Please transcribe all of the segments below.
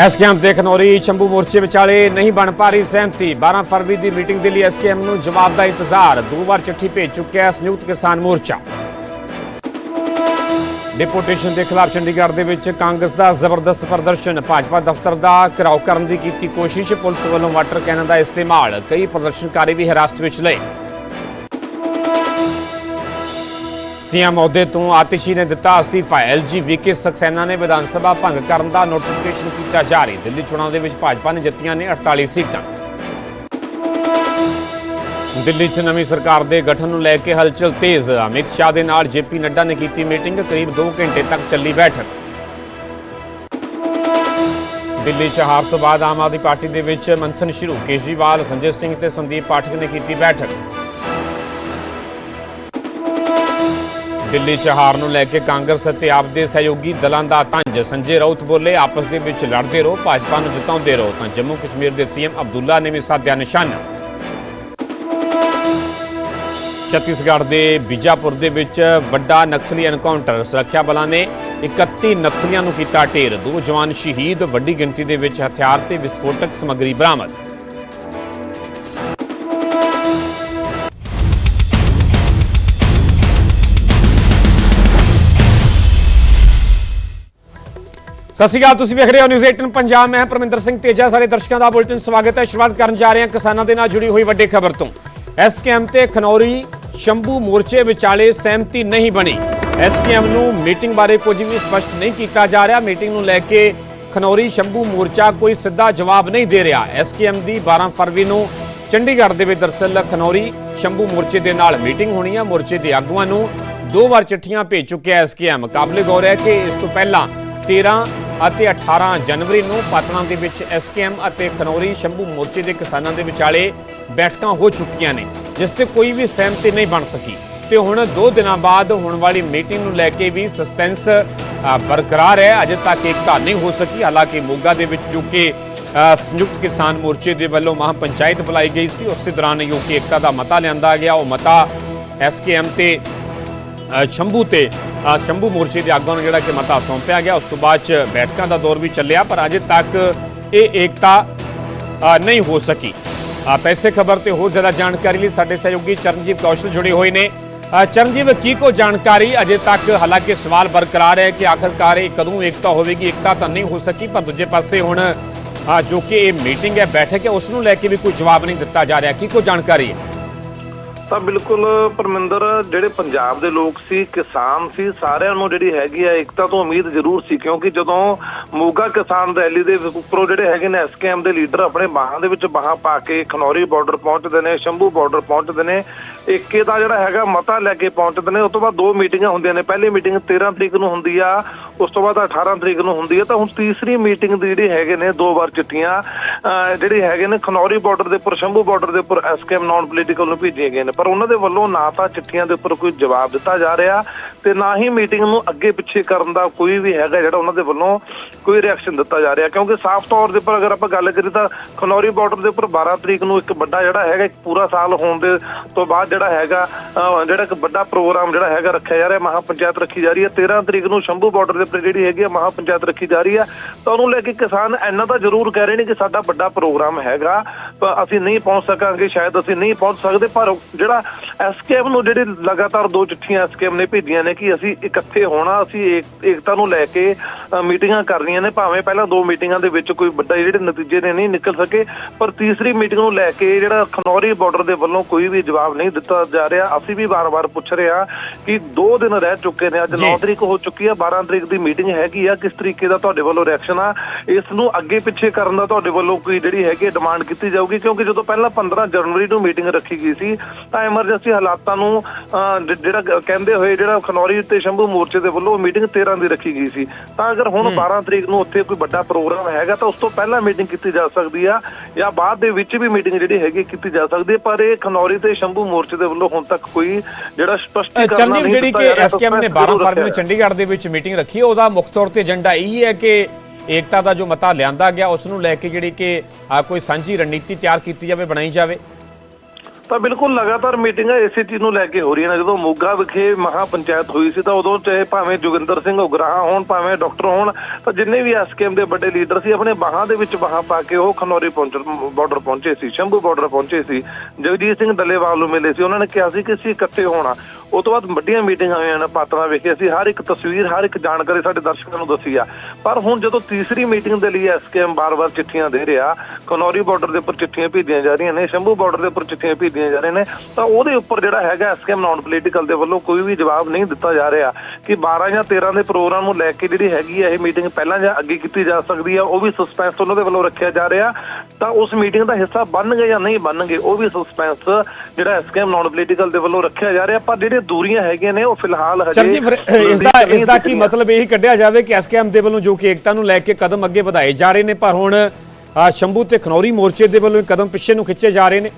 SKM ਦੇ ਖਨੌਰੀ ਸ਼ੰਭੂ ਮੋਰਚੇ ਵਿਚਾਲੇ ਨਹੀਂ ਬਣ ਪਾ ਰਹੀ ਸਹਿਮਤੀ। 12 ਫਰਵਰੀ ਦੀ ਮੀਟਿੰਗ ਦੇ ਲਈ ਐਸਕੇਐਮ ਨੂੰ ਜਵਾਬ ਦਾ ਇੰਤਜ਼ਾਰ। ਦੋ ਵਾਰ ਚਿੱਠੀ ਭੇਜ ਚੁੱਕਿਆ ਹੈ ਸੰਯੁਕਤ ਕਿਸਾਨ ਮੋਰਚਾ। ਡਿਪੂਟੇਸ਼ਨ ਦੇ ਖਿਲਾਫ ਚੰਡੀਗੜ੍ਹ ਦੇ ਵਿੱਚ ਕਾਂਗਰਸ ਦਾ ਜ਼ਬਰਦਸਤ ਪ੍ਰਦਰਸ਼ਨ। ਭਾਜਪਾ ਦਫ਼ਤਰ ਦਾ ਘਿਰਾਓ ਕਰਨ ਦੀ ਕੀਤੀ ਕੋਸ਼ਿਸ਼। ਪੁਲਿਸ ਵੱਲੋਂ ਵਾਟਰ ਕੈਨਨ ਦਾ ਇਸਤੇਮਾਲ। ਕਈ ਪ੍ਰਦਰਸ਼ਨਕਾਰੀ ਵੀ ਹਿਰਾਸਤ ਵਿੱਚ ਲਏ। ਸੀਐਮ ਅਹੁਦੇ ਤੋਂ ਆਤਿਸ਼ੀ ਨੇ ਦਿੱਤਾ ਅਸਤੀਫਾ ਐਲਜੀ ਵੀਕੇ ਸਕਸੈਨਾ ਨੇ ਵਿਧਾਨ ਸਭਾ ਭੰਗ ਕਰਨ ਦਾ ਨੋਟੀਫਿਕੇਸ਼ਨ ਕੀਤਾ ਜਾਰੀ। ਦਿੱਲੀ ਚੋਣਾਂ ਦੇ ਵਿੱਚ ਭਾਜਪਾ ਨੇ ਜਿੱਤੀਆਂ ਨੇ 48 ਸੀਟਾਂ। ਦਿੱਲੀ 'ਚ ਨਵੀਂ ਸਰਕਾਰ ਦੇ ਗਠਨ ਨੂੰ ਲੈ ਕੇ ਹਲਚਲ ਤੇਜ਼। ਅਮਿਤ ਸ਼ਾਹ ਦੇ ਨਾਲ ਜੇਪੀ ਨੱਡਾ ਨੇ ਕੀਤੀ ਮੀਟਿੰਗ। ਕਰੀਬ 2 ਘੰਟੇ ਤੱਕ ਚੱਲੀ ਬੈਠਕ। ਦਿੱਲੀ 'ਚ ਹਾਰ ਤੋਂ ਬਾਅਦ ਆਮ ਆਦਮੀ ਪਾਰਟੀ ਦੇ ਵਿੱਚ ਮੰਥਨ ਸ਼ੁਰੂ। ਕੇਜਰੀਵਾਲ ਸੰਜੇ ਸਿੰਘ ਤੇ ਸੰਦੀਪ ਪਾਠਕ ਨੇ ਕੀਤੀ ਬੈਠਕ। ਦਿੱਲੀ 'ਚ ਹਾਰ ਨੂੰ ਲੈ ਕੇ ਕਾਂਗਰਸ ਅਤੇ ਆਪ ਦੇ ਸਹਿਯੋਗੀ ਦਲਾਂ ਦਾ ਤੰਜ। ਸੰਜੇ ਰਾਉਤ ਬੋਲੇ, ਆਪਸ ਦੇ ਵਿੱਚ ਲੜਦੇ ਰਹੋ, ਭਾਜਪਾ ਨੂੰ ਜਿਤਾਉਂਦੇ ਰਹੋ। ਤਾਂ ਜੰਮੂ ਕਸ਼ਮੀਰ ਦੇ ਸੀਐਮ ਅਬਦੁੱਲਾ ਨੇ ਵੀ ਸਾਧਿਆ ਨਿਸ਼ਾਨਾ। ਛੱਤੀਸਗੜ੍ਹ ਦੇ ਬੀਜਾਪੁਰ ਦੇ ਵਿੱਚ ਵੱਡਾ ਨਕਸਲੀ ਐਨਕਾਊਂਟਰ, ਸੁਰੱਖਿਆ ਬਲਾਂ ਨੇ 31 ਨਕਸਲੀਆਂ ਨੂੰ ਕੀਤਾ ਢੇਰ। ਦੋ ਜਵਾਨ ਸ਼ਹੀਦ, ਵੱਡੀ ਗਿਣਤੀ ਦੇ ਵਿੱਚ ਹਥਿਆਰ ਤੇ ਵਿਸਫੋਟਕ ਸਮੱਗਰੀ ਬਰਾਮਦ। ਸਤਿ ਸ਼੍ਰੀ ਅਕਾਲ, ਤੁਸੀਂ ਵੇਖ ਰਹੇ ਹੋ ਨਿਊਜ਼ 18 ਪੰਜਾਬ। ਮੈਂ ਪਰਮਿੰਦਰ ਸਿੰਘ ਤੇਜਾ। ਸਾਰੇ ਦਰਸ਼ਕਾਂ ਦਾ ਬੁਲਟਨ ਸਵਾਗਤ ਹੈ। ਸ਼ੁਰੂਆਤ ਕਰਨ ਜਾ ਰਹੇ ਹਾਂ ਕਿਸਾਨਾਂ ਦੇ ਨਾਲ ਜੁੜੀ ਹੋਈ ਵੱਡੀ ਖਬਰ ਤੋਂ। ਐਸਕੇਐਮ ਤੇ ਖਨੌਰੀ ਸ਼ੰਭੂ ਮੋਰਚੇ ਵਿਚਾਲੇ ਸਹਿਮਤੀ ਨਹੀਂ ਬਣੀ। ਐਸਕੇਐਮ ਨੂੰ ਮੀਟਿੰਗ ਬਾਰੇ ਕੁਝ ਵੀ ਸਪਸ਼ਟ ਨਹੀਂ ਕੀਤਾ ਜਾ ਰਿਹਾ। ਮੀਟਿੰਗ ਨੂੰ ਲੈ ਕੇ ਖਨੌਰੀ ਸ਼ੰਭੂ ਮੋਰਚਾ ਕੋਈ ਸਿੱਧਾ ਜਵਾਬ ਨਹੀਂ ਦੇ ਰਿਹਾ। ਐਸਕੇਐਮ ਦੀ 12 ਫਰਵਰੀ ਨੂੰ ਚੰਡੀਗੜ੍ਹ ਦੇ ਵਿੱਚ ਦਰਸਲ ਖਨੌਰੀ ਸ਼ੰਭੂ ਮੋਰਚੇ ਦੇ ਨਾਲ ਮੀਟਿੰਗ ਹੋਣੀ ਹੈ ਮੋਰਚੇ ਦੇ ਆਗੂਆਂ ਨੂੰ ਦੋ ਵਾਰ ਚਿੱਠੀਆਂ ਭੇਜ ਚੁੱਕਿਆ ਐਸਕੇਐਮ ਕਾਬਲੇ ਗੌਰ ਹੈ ਕਿ ਇਸ ਤੋਂ ਪਹਿਲਾਂ 13 ਅਤੇ 18 ਜਨਵਰੀ ਨੂੰ ਪਾਤਣਾ ਦੇ ਵਿੱਚ ਐਸਕੇਐਮ ਅਤੇ ਖਨੌਰੀ ਸ਼ੰਭੂ ਮੋਰਚੇ ਦੇ ਕਿਸਾਨਾਂ ਦੇ ਵਿਚਾਲੇ ਬੈਠਕਾਂ ਹੋ ਚੁੱਕੀਆਂ ਨੇ, ਜਿਸ ਤੇ ਕੋਈ ਵੀ ਸਹਿਮਤੀ ਨਹੀਂ ਬਣ ਸਕੀ। ਤੇ ਹੁਣ 2 ਦਿਨਾਂ ਬਾਅਦ ਹੋਣ ਵਾਲੀ ਮੀਟਿੰਗ ਨੂੰ ਲੈ ਕੇ ਵੀ ਸਸਪੈਂਸ ਬਰਕਰਾਰ ਹੈ। ਅਜੇ ਤੱਕ ਇਕਤਾ ਨਹੀਂ ਹੋ ਸਕੀ। ਹਾਲਾਂਕਿ ਮੋਗਾ ਦੇ ਵਿੱਚ ਜੋ ਕਿ ਸੰਯੁਕਤ ਕਿਸਾਨ ਮੋਰਚੇ ਦੇ ਵੱਲੋਂ ਮਹਾ ਪੰਚਾਇਤ ਬੁਲਾਈ ਗਈ ਸੀ, ਉਸੇ ਦੌਰਾਨ ਯੋਗੀ ਏਕਤਾ ਦਾ ਮਤਾ ਲਿਆਂਦਾ ਗਿਆ। ਉਹ ਮਤਾ ਐਸਕੇਐਮ ਤੇ ਸ਼ੰਭੂ ਤੇ ਸ਼ੰਭੂ ਮੋਰਚੇ ਦੇ ਆਗੂਆਂ ਨੂੰ ਜਿਹੜਾ ਕਿ ਮਤਾ ਸੌਂਪਿਆ ਗਿਆ ਉਸ ਤੋਂ ਬਾਅਦ ਚ ਬੈਠਕਾਂ ਦਾ ਦੌਰ ਵੀ ਚੱਲਿਆ ਪਰ ਅਜੇ ਤੱਕ ਇਹ ਏਕਤਾ ਨਹੀਂ ਹੋ ਸਕੀ। ਅ, ਤਾਂ ਇਸੇ ਖਬਰ ਤੇ ਹੋਰ ਜ਼ਿਆਦਾ ਜਾਣਕਾਰੀ ਲਈ ਸਾਡੇ ਸਹਿਯੋਗੀ ਚਰਨਜੀਤ ਕੌਸ਼ਲ ਜੁੜੇ ਹੋਏ ਨੇ। ਅ, ਚਰਨਜੀਤ ਕੀ ਕੋ ਜਾਣਕਾਰੀ? ਅਜੇ ਤੱਕ ਹਾਲਾਂਕਿ ਸਵਾਲ ਬਰਕਰਾਰ ਹੈ ਕਿ ਆਖਰਕਾਰ ਇਹ ਕਦੋਂ ਏਕਤਾ ਹੋਵੇਗੀ? ਏਕਤਾ ਤਾਂ ਨਹੀਂ ਹੋ ਸਕੀ ਪਰ ਦੂਜੇ ਪਾਸੇ ਹੁਣ ਜੋ ਕਿ ਇਹ ਮੀਟਿੰਗ ਹੈ ਬੈਠਕ ਹੈ ਉਸ ਨੂੰ ਲੈ ਕੇ ਵੀ ਕੋਈ ਜਵਾਬ ਨਹੀਂ ਦਿੱਤਾ ਜਾ ਰਿਹਾ। ਕੀ ਕੋ ਜਾਣਕਾਰੀ ਹੈ? ਤਾਂ ਬਿਲਕੁਲ ਪਰਮਿੰਦਰ, ਜਿਹੜੇ ਪੰਜਾਬ ਦੇ ਲੋਕ ਸੀ, ਕਿਸਾਨ ਸੀ, ਸਾਰਿਆਂ ਨੂੰ ਜਿਹੜੀ ਹੈਗੀ ਆ ਏਕਤਾ ਤੋਂ ਉਮੀਦ ਜ਼ਰੂਰ ਸੀ, ਕਿਉਂਕਿ ਜਦੋਂ ਮੋਗਾ ਕਿਸਾਨ ਰੈਲੀ ਦੇ ਉੱਪਰੋਂ ਜਿਹੜੇ ਹੈਗੇ ਨੇ ਐਸਕੇਐਮ ਦੇ ਲੀਡਰ ਆਪਣੇ ਬਾਹਾਂ ਦੇ ਵਿੱਚ ਬਾਹਾਂ ਪਾ ਕੇ ਖਨੌਰੀ ਬਾਰਡਰ ਪਹੁੰਚਦੇ ਨੇ, ਸ਼ੰਭੂ ਬਾਰਡਰ ਪਹੁੰਚਦੇ ਨੇ ਏਕੇ ਦਾ ਜਿਹੜਾ ਹੈਗਾ ਮਤਾ ਲੈ ਕੇ ਪਹੁੰਚਦੇ ਨੇ, ਉਸ ਤੋਂ ਬਾਅਦ ਦੋ ਮੀਟਿੰਗਾਂ ਹੁੰਦੀਆਂ ਨੇ। ਪਹਿਲੀ ਮੀਟਿੰਗ 13 ਤਰੀਕ ਨੂੰ ਹੁੰਦੀ ਆ, ਉਸ ਤੋਂ ਬਾਅਦ 18 ਤਰੀਕ ਨੂੰ ਹੁੰਦੀ ਆ। ਤਾਂ ਹੁਣ ਤੀਸਰੀ ਮੀਟਿੰਗ ਦੀ ਜਿਹੜੀ ਹੈਗੇ ਨੇ, ਦੋ ਵਾਰ ਚਿੱਠੀਆਂ, ਅਹ, ਜਿਹੜੇ ਹੈਗੇ ਨੇ ਖਨੌਰੀ ਬਾਰਡਰ ਦੇ ਉੱਪਰ, ਸ਼ੰਭੂ ਬਾਰਡਰ ਦੇ ਉੱਪਰ ਐਸਕੇਐਮ ਨਾਨ ਪੋਲੀਟੀਕਲ ਨੂੰ ਭੇਜੀਆਂ ਗਏ ਨੇ। ਪਰ ਉਹਨਾਂ ਦੇ ਵੱਲੋਂ ਨਾ ਤਾਂ ਚਿੱਠੀਆਂ ਦੇ ਉੱਪਰ ਕੋਈ ਜਵਾਬ ਦਿੱਤਾ ਜਾ ਰਿਹਾ। ਤੇ ਨਾ ਹੀ ਮੀਟਿੰਗ ਨੂੰ ਅੱਗੇ ਪਿੱਛੇ ਕਰਨ ਦਾ ਕੋਈ ਵੀ ਹੈਗਾ ਜਿਹੜਾ ਉਹਨਾਂ ਦੇ ਵੱਲੋਂ ਕੋਈ ਰਿਐਕਸ਼ਨ ਦਿੱਤਾ ਜਾ ਰਿਹਾ। ਕਿਉਂਕਿ ਸਾਫ਼ ਤੌਰ ਦੇ ਉੱਪਰ ਅਗਰ ਆਪਾਂ ਗੱਲ ਕਰੀਏ ਤਾਂ ਖਨੌਰੀ ਬਾਰਡਰ ਦੇ ਉੱਪਰ 12 ਤਰੀਕ ਨੂੰ ਇੱਕ ਵੱਡਾ ਜਿਹੜਾ ਹੈਗਾ, ਇੱਕ ਪੂਰਾ ਸਾਲ ਹੋਣ ਦੇ ਤੋਂ ਬਾਅਦ ਜਿਹੜਾ ਹੈਗਾ ਜਿਹੜਾ ਇੱਕ ਵੱਡਾ ਪ੍ਰੋਗਰਾਮ ਜਿਹੜਾ ਹੈਗਾ ਰੱਖਿਆ ਜਾ ਰਿਹਾ ਮਹਾ ਪੰਚਾਇਤ ਰੱਖੀ ਜਾ ਰਹੀ ਹੈ। 13 ਤਰੀਕ ਨੂੰ ਸ਼ੰਭੂ ਬਾਰਡਰ ਦੇ ਉੱਪਰ ਜਿਹੜੀ ਹੈਗੀ ਆ ਮਹਾ ਪੰਚਾਇਤ ਰੱਖੀ ਜਾ ਰਹੀ ਹੈ। ਤਾਂ ਉਹਨੂੰ ਲੈ ਕੇ ਕਿਸਾਨ ਇੰਨਾ ਤਾਂ ਜ਼ਰੂਰ ਕਹਿ ਰਹੇ ਨੇ ਕਿ ਸਾਡਾ ਵੱਡਾ ਪ੍ਰੋਗਰਾਮ ਹੈਗਾ ਅਸੀਂ ਨਹੀਂ ਪਹੁੰਚ ਸਕਾਂਗੇ, ਸ਼ਾਇਦ ਅਸੀਂ ਨਹੀਂ ਪਹੁੰਚ ਸਕਦੇ, ਪਰ ਜਿਹੜਾ ਐਸਕੇਐਮ ਨੂੰ ਜਿਹੜੇ ਲਗਾਤਾਰ ਦੋ ਚਿੱਠੀਆਂ ਐਸਕੇਐਮ ਨੇ ਭੇਜੀਆਂ ਨੇ ਕਿ ਅਸੀਂ ਇਕੱਠੇ ਹੋਣਾ ਅਸੀਂ ਏਕ- ਏਕਤਾ ਨੂੰ ਲੈ ਕੇ ਮੀਟਿੰਗਾਂ ਕਰਨੀਆਂ ਨੇ ਭਾਵੇਂ ਪਹਿਲਾਂ ਦੋ ਮੀਟਿੰਗਾਂ ਦੇ ਵਿੱਚ ਕੋਈ ਵੱਡਾ ਜਿਹੜੇ ਨਤੀਜੇ ਨੇ ਨਹੀਂ ਨਿਕਲ ਸਕੇ ਪਰ ਤੀਸਰੀ ਮੀਟਿੰਗ ਨੂੰ ਲੈ ਕੇ ਜਿਹੜਾ ਖਨੌਰੀ ਬਾਰਡਰ ਦੇ ਵੱਲੋਂ ਕੋਈ ਵੀ ਜਵਾਬ ਨਹੀਂ ਦਿੱਤਾ ਜਾ ਰਿਹਾ। ਅਸੀਂ ਵੀ ਵਾਰ-ਵਾਰ ਪੁੱਛ ਰਹੇ ਹਾਂ ਕਿ 2 ਦਿਨ ਰਹਿ ਚੁੱਕੇ ਨੇ ਅੱਜ ਜੀ। 9 ਤਰੀਕ ਹੋ ਚੁੱਕੀ ਆ 12 ਤਰੀਕ ਦੀ ਮੀਟਿੰਗ ਹੈਗੀ ਆ। ਕਿਸ ਤਰੀਕੇ ਦਾ ਤੁਹਾਡੇ ਵੱਲੋਂ ਰਿਐਕਸ਼ਨ ਆ? ਇਸ ਨੂੰ ਅੱਗੇ ਪਿੱਛੇ ਕਰਨ ਦਾ ਤੁਹਾਡੇ ਵੱਲੋਂ ਕੋਈ ਜਿਹੜੀ ਹੈਗੀ ਡਿਮਾਂਡ ਕੀਤੀ ਜਾਊਗੀ? ਕਿਉਂਕਿ ਜਦੋਂ ਪਹਿਲਾਂ 15 ਜਨਵਰੀ ਨੂੰ ਮੀਟਿੰਗ ਰੱਖੀ ਗਈ ਸੀ ਤਾਂ ਐਮਰਜੈਂਸੀ ਹਾਲਾਤਾਂ ਨੂੰ ਜਿਹੜਾ ਕਹਿੰਦੇ ਹੋਏ ਜਿਹੜਾ ਖਨੌਰੀ ਤੇ ਸ਼ੰਭੂ ਮੋਰਚੇ ਦੇ ਵੱਲੋਂ ਮੀਟਿੰਗ 13 ਦੀ ਰੱਖੀ ਗਈ ਸੀ। ਤਾਂ ਅਗਰ ਹੁਣ 12 ਤਰੀਕ ਨੂੰ ਉੱਥੇ ਕੋਈ ਵੱਡਾ ਪ੍ਰੋਗਰਾਮ ਹੈਗਾ ਤਾਂ ਉਸ ਤੋਂ ਪਹਿਲਾਂ ਮੀਟਿੰਗ ਕੀਤੀ ਜਾ ਸਕਦੀ ਆ ਜਾਂ ਬਾਅਦ ਦੇ ਵਿੱਚ ਵੀ ਮੀਟਿੰਗ ਜਿਹੜੀ ਹੈਗੀ ਕੀਤੀ ਜਾ ਸਕਦੀ ਹੈ ਪਰ ਇਹ ਖਨੌਰੀ ਤੇ ਸ਼ੰਭੂ ਮੋਰਚੇ ਦੇ ਵੱਲੋਂ ਹੁਣ ਤੱਕ ਕੋਈ ਜਿਹੜਾ ਸਪਸ਼ਟੀਕਰਨ ਨਹੀਂ ਜਿਹੜੀ ਕਿ ਐਸਕੇਐਮ ਨੇ suspense 12 ਜ਼ਰੂਰ ਫਰਵਰੀ ਨੂੰ ਚੰਡੀਗੜ੍ਹ ਦੇ ਵਿੱਚ ਮੀਟਿੰਗ ਰੱਖੀ ਹੈ ਉਹਦਾ ਮੁੱਖ ਤੌਰ ਤੇ ਏਜੰਡਾ ਇਹ ਹੈ ਕਿ ਏਕਤਾ ਦਾ ਜੋ ਮਤਾ ਲਿਆਂਦਾ ਗਿਆ ਉਸ ਨੂੰ ਲੈ ਕੇ ਜਿਹੜੀ ਕਿ ਕੋਈ ਸਾਂਝੀ ਰਣਨੀਤੀ ਤਿਆਰ ਕੀਤੀ ਜਾਵੇ ਬਣਾਈ ਜਾਵੇ। ਤਾਂ ਬਿਲਕੁਲ ਲਗਾਤਾਰ ਮੀਟਿੰਗਾਂ ਇਸੇ ਚੀਜ਼ ਨੂੰ ਲੈ ਕੇ ਹੋ ਰਹੀਆਂ ਨੇ। ਜਦੋਂ ਮੋਗਾ ਵਿਖੇ ਮਹਾ ਪੰਚਾਇਤ ਹੋਈ ਸੀ ਤਾਂ ਉਦੋਂ ਚਾਹੇ ਭਾਵੇਂ ਜੋਗਿੰਦਰ ਸਿੰਘ ਉਗਰਾਹਾਂ ਹੋਣ, ਭਾਵੇਂ ਡਾਕਟਰ ਹੋਣ, ਤਾਂ ਜਿੰਨੇ ਵੀ ਐਸਕੇਐਮ ਦੇ ਵੱਡੇ ਲੀਡਰ ਸੀ, ਆਪਣੇ ਬਾਹਾਂ ਦੇ ਵਿੱਚ ਬਾਹਾਂ ਪਾ ਕੇ ਉਹ ਖਨੌਰੀ ਪਹੁੰਚ ਬਾਰਡਰ ਪਹੁੰਚੇ ਸੀ, ਸ਼ੰਭੂ ਬਾਰਡਰ ਪਹੁੰਚੇ ਸੀ। ਜਗਜੀਤ ਸਿੰਘ ਡੱਲੇਵਾਲ ਨੂੰ ਮਿਲੇ ਸੀ। ਉਹਨਾਂ ਨੇ ਕਿਹਾ ਸੀ ਕਿ ਅਸੀਂ ਇਕੱਠੇ ਹੋਣਾ। ਉਹ ਤੋਂ ਬਾਅਦ ਵੱਡੀਆਂ ਮੀਟਿੰਗਾਂ ਹੋਈਆਂ ਨੇ, ਪਾਤਰਾ ਵਿਖੇ ਅਸੀਂ ਹਰ ਇੱਕ ਤਸਵੀਰ, ਹਰ ਇੱਕ ਜਾਣਕਾਰੀ ਸਾਡੇ ਦਰਸ਼ਕਾਂ ਨੂੰ ਦੱਸੀ ਆ। ਪਰ ਹੁਣ ਜਦੋਂ ਤੀਸਰੀ ਮੀਟਿੰਗ ਦੇ ਲਈ ਐਸਕੇਐਮ ਬਾਰ-ਬਾਰ ਚਿੱਠੀਆਂ ਦੇ ਰਿਹਾ ਖਨੌਰੀ ਬਾਰਡਰ ਦੇ ਉੱਪਰ ਚਿੱਠੀਆਂ ਭੇਜੀਆਂ ਜਾ ਰਹੀਆਂ ਨੇ ਸ਼ੰਭੂ ਬਾਰਡਰ ਦੇ ਉੱਪਰ ਚਿੱਠੀਆਂ ਭੇਜੀਆਂ ਜਾ ਰਹੀਆਂ ਨੇ ਤਾਂ ਉਹਦੇ ਉੱਪਰ ਜਿਹੜਾ ਹੈਗਾ ਐਸਕੇਐਮ ਨਾਨ ਪੋਲੀਟੀਕਲ ਦੇ ਵੱਲੋਂ ਕੋਈ ਵੀ ਜਵਾਬ ਨਹੀਂ ਦਿੱਤਾ ਜਾ ਰਿਹਾ ਕਿ 12 ਜਾਂ 13 ਦੇ ਪ੍ਰੋਗਰਾਮ ਨੂੰ ਲੈ ਕੇ ਜਿਹੜੀ ਹੈਗੀ ਹੈ ਇਹ ਮੀਟਿੰਗ ਪਹਿਲਾਂ ਜਾਂ ਅੱਗੇ ਕੀਤੀ ਜਾ ਸਕਦੀ ਹੈ ਉਹ ਵੀ ਸਸਪੈਂਸ ਉਹਨਾਂ ਦੇ ਵੱਲੋਂ ਰੱਖਿਆ ਜਾ ਰਿਹਾ। ਤਾਂ ਉਸ ਮੀਟਿੰਗ ਦਾ ਹਿੱਸਾ ਬਣਨਗੇ ਜਾਂ ਨਹੀਂ ਬਣਨਗੇ ਉਹ ਵੀ ਸਸਪੈਂਸ ਜਿਹੜਾ ਐਸਕੇਐਮ ਨਾਨ ਪੋਲੀਟੀਕਲ ਦੇ ਵੱਲੋਂ ਰੱਖਿਆ ਜਾ ਰਿਹਾ ਪਰ ਜਿਹੜੇ ਦੂਰੀਆਂ ਹੈਗੀਆਂ ਨੇ ਉਹ ਫਿਲਹਾਲ ਹਜੇ ਸਰ ਜੀ ਫਿਰ ਇਸ ਦਾ ਇਸ ਦਾ ਕੀ ਮਤਲਬ ਇਹੀ ਕੱਢਿਆ ਜਾਵੇ ਕਿ ਐਸਕੇਐਮ ਦੇ ਵੱਲੋਂ ਜੋ ਕਿ ਏਕਤਾ ਨੂੰ ਲੈ ਕੇ ਕਦਮ ਅੱਗੇ ਵਧਾਏ ਜਾ ਰਹੇ ਨੇ, ਪਰ ਹੁਣ ਸ਼ੰਭੂ ਤੇ ਖਨੌਰੀ ਮੋਰਚੇ ਦੇ ਵੱਲੋਂ ਕਦਮ ਪਿੱਛੇ ਨੂੰ ਖਿੱਚੇ ਜਾ ਰਹੇ ਨੇ।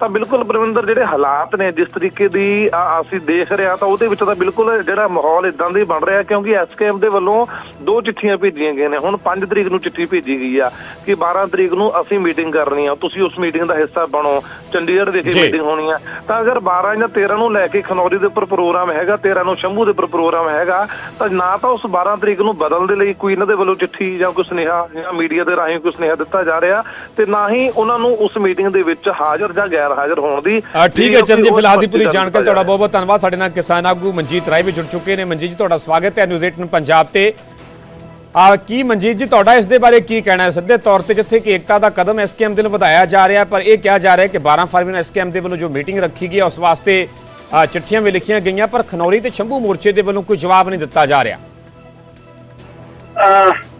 ਤਾਂ ਬਿਲਕੁਲ ਪ੍ਰਵਿੰਦਰ ਜਿਹੜੇ ਹਾਲਾਤ ਨੇ ਜਿਸ ਤਰੀਕੇ ਦੀ ਆ- ਅਸੀਂ ਦੇਖ ਰਹੇ ਹਾਂ ਤਾਂ ਉਹਦੇ ਵਿੱਚ ਤਾਂ ਬਿਲਕੁਲ ਜਿਹੜਾ ਮਾਹੌਲ ਇਦਾਂ ਦਾ ਹੀ ਬਣ ਰਿਹਾ ਕਿਉਂਕਿ ਐਸਕੇਐਮ ਦੇ ਵੱਲੋਂ ਦੋ ਚਿੱਠੀਆਂ ਭੇਜੀਆਂ ਗਈਆਂ ਨੇ। ਹੁਣ 5 ਤਰੀਕ ਨੂੰ ਚਿੱਠੀ ਭੇਜੀ ਗਈ ਆ ਕਿ 12 ਤਰੀਕ ਨੂੰ ਅਸੀਂ ਮੀਟਿੰਗ ਕਰਨੀ ਆ। ਤੁਸੀਂ ਉਸ ਮੀਟਿੰਗ ਦਾ ਹਿੱਸਾ ਬਣੋ। ਚੰਡੀਗੜ੍ਹ ਵਿਖੇ। ਮੀਟਿੰਗ ਹੋਣੀ ਆ। ਤਾਂ ਅਗਰ 12 ਜਾਂ 13 ਨੂੰ ਲੈ ਕੇ ਖਨੌਰੀ ਦੇ ਉੱਪਰ ਪ੍ਰੋਗਰਾਮ ਹੈਗਾ 13 ਨੂੰ ਸ਼ੰਭੂ ਦੇ ਉੱਪਰ ਪ੍ਰੋਗਰਾਮ ਹੈਗਾ ਤਾਂ ਨਾ ਤਾਂ ਉਸ 12 ਤਰੀਕ ਨੂੰ ਬਦਲਣ ਦੇ ਲਈ ਕੋਈ ਇਹਨਾਂ ਦੇ ਵੱਲੋਂ ਚਿੱਠੀ ਜਾਂ ਕੋਈ ਸੁਨੇਹਾ ਜਾਂ ਮੀਡੀਆ ਦੇ ਰਾਹੀਂ ਕੋਈ ਸੁਨੇਹਾ ਦਿੱਤਾ ਜਾ ਰਿਹਾ ਤੇ ਨਾ ਹੀ ਉਹਨਾਂ ਨੂੰ ਉਸ ਮੀਟਿੰਗ ਦੇ ਵਿੱਚ ਹਾਜ਼ਰ ਜਾਂ ਗੈਰ ਹਾਜ਼ਰ ਹੋਣ ਦੀ ਠੀਕ ਹੈ ਚੰਦ ਜੀ ਫਿਲਹਾਲ ਦੀ ਪੂਰੀ ਜਾਣਕਾਰੀ ਤੁਹਾਡਾ ਬਹੁਤ ਬਹੁਤ ਧੰਨਵਾਦ। ਸਾਡੇ ਨਾਲ ਕਿਸਾਨ ਆਗੂ ਮਨਜੀਤ ਰਾਏ ਵੀ ਜੁੜ ਚੁੱਕੇ ਨੇ। ਮਨਜੀਤ ਜੀ ਤੁਹਾਡਾ ਸਵਾਗਤ ਹੈ ਨਿਊਜ਼ 18 ਪੰਜਾਬ ਤੇ। ਆ ਕੀ ਮਨਜੀਤ ਜੀ ਤੁਹਾਡਾ ਇਸ ਦੇ ਬਾਰੇ ਕੀ ਕਹਿਣਾ ਹੈ? ਸਿੱਧੇ ਤੌਰ ਤੇ ਜਿੱਥੇ ਕਿ ਏਕਤਾ ਦਾ ਕਦਮ ਐਸਕੇਐਮ ਦੇ ਵੱਲੋਂ ਵਧਾਇਆ ਜਾ ਰਿਹਾ ਪਰ ਇਹ ਕਿਹਾ ਜਾ ਰਿਹਾ ਹੈ ਕਿ 12 ਫਰਵਰੀ ਨੂੰ ਐਸਕੇਐਮ ਦੇ ਵੱਲੋਂ ਜੋ ਮੀਟਿੰਗ ਰੱਖੀ ਗਈ ਹੈ ਉਸ ਵਾਸਤੇ ਚਿੱਠੀਆਂ ਵੀ ਲਿਖੀਆਂ ਗਈਆਂ ਪਰ ਖਨੌਰੀ ਤੇ ਸ਼ੰਭੂ ਮੋਰਚੇ ਦੇ ਵੱਲੋਂ ਕੋਈ ਜਵਾਬ ਨਹੀਂ ਦਿੱਤਾ ਜਾ ਰਿਹਾ।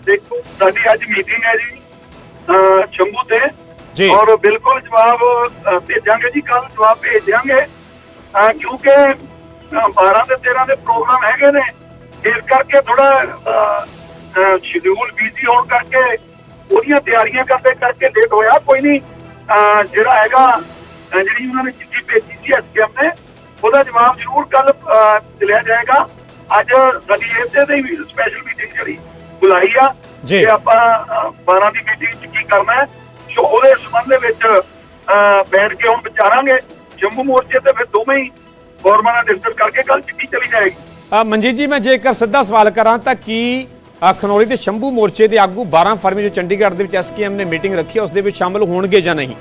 ਦੇਖੋ ਸਾਡੀ ਅੱਜ ਮੀਟਿੰਗ ਹੈ ਜੀ ਸ਼ੰਭੂ ਤੇ। ਜੀ। ਔਰ ਬਿਲਕੁਲ ਜਵਾਬ ਭੇਜਾਂਗੇ ਜੀ ਕੱਲ ਜਵਾਬ ਭੇਜ ਦਿਆਂਗੇ ਕਿਉਂਕਿ ਅਹ, 12 ਤੇ 13 ਦੇ ਪ੍ਰੋਗਰਾਮ ਹੈਗੇ ਨੇ ਇਸ ਕਰਕੇ ਥੋੜਾ ਸ਼ਡਿਊਲ ਬੀਜ਼ੀ ਹੋਣ ਕਰਕੇ ਉਹਦੀਆਂ ਤਿਆਰੀਆਂ ਕਰਦੇ ਕਰਕੇ ਲੇਟ ਹੋਇਆ ਕੋਈ ਨਹੀਂ ਜਿਹੜਾ ਹੈਗਾ ਜਿਹੜੀ ਉਹਨਾਂ ਨੇ ਚਿੱਠੀ ਭੇਜੀ ਸੀ ਐਸਕੇਐਮ ਨੇ ਉਹਦਾ ਜਵਾਬ ਜ਼ਰੂਰ ਕੱਲ ਲਿਆ ਜਾਏਗਾ ਅੱਜ ਸਾਡੀ ਇਸੇ ਦੇ ਵੀ ਸਪੈਸ਼ਲ ਮੀਟਿੰਗ ਜਿਹੜੀ ਬੁਲਾਈ ਆ ਜੀ। ਆਪਾਂ ਅਹ, 12 ਦੀ ਮੀਟਿੰਗ ਚ ਕੀ ਕਰਨਾ ਹੈ ਸੋ ਉਹਦੇ ਸੰਬੰਧ ਦੇ ਵਿੱਚ ਬੈਠ ਕੇ ਹੁਣ ਵਿਚਾਰਾਂਗੇ। ਜੰਮੂ ਮੋਰਚੇ ਤੇ ਫਿਰ ਦੋਵੇਂ ਹੀ ਨਾਲ ਡਿਸਕਸ ਕਰਕੇ ਕੱਲ ਚਿੱਠੀ ਚਲੀ ਜਾਏਗੀ। ਮਨਜੀਤ ਜੀ ਮੈਂ ਜੇਕਰ ਸਿੱਧਾ ਸਵਾਲ ਕਰਾਂ ਤਾਂ ਕੀ ਖਨੌਰੀ ਤੇ ਸ਼ੰਭੂ ਮੋਰਚੇ ਦੇ ਆਗੂ 12 ਫਰਵਰੀ ਨੂੰ ਚੰਡੀਗੜ੍ਹ ਦੇ ਵਿੱਚ ਐਸਕੇਐਮ ਨੇ ਮੀਟਿੰਗ ਰੱਖੀ ਹੈ ਉਸ ਦੇ ਵਿੱਚ ਸ਼ਾਮਲ ਹੋਣਗੇ ਜਾਂ ਨਹੀਂ?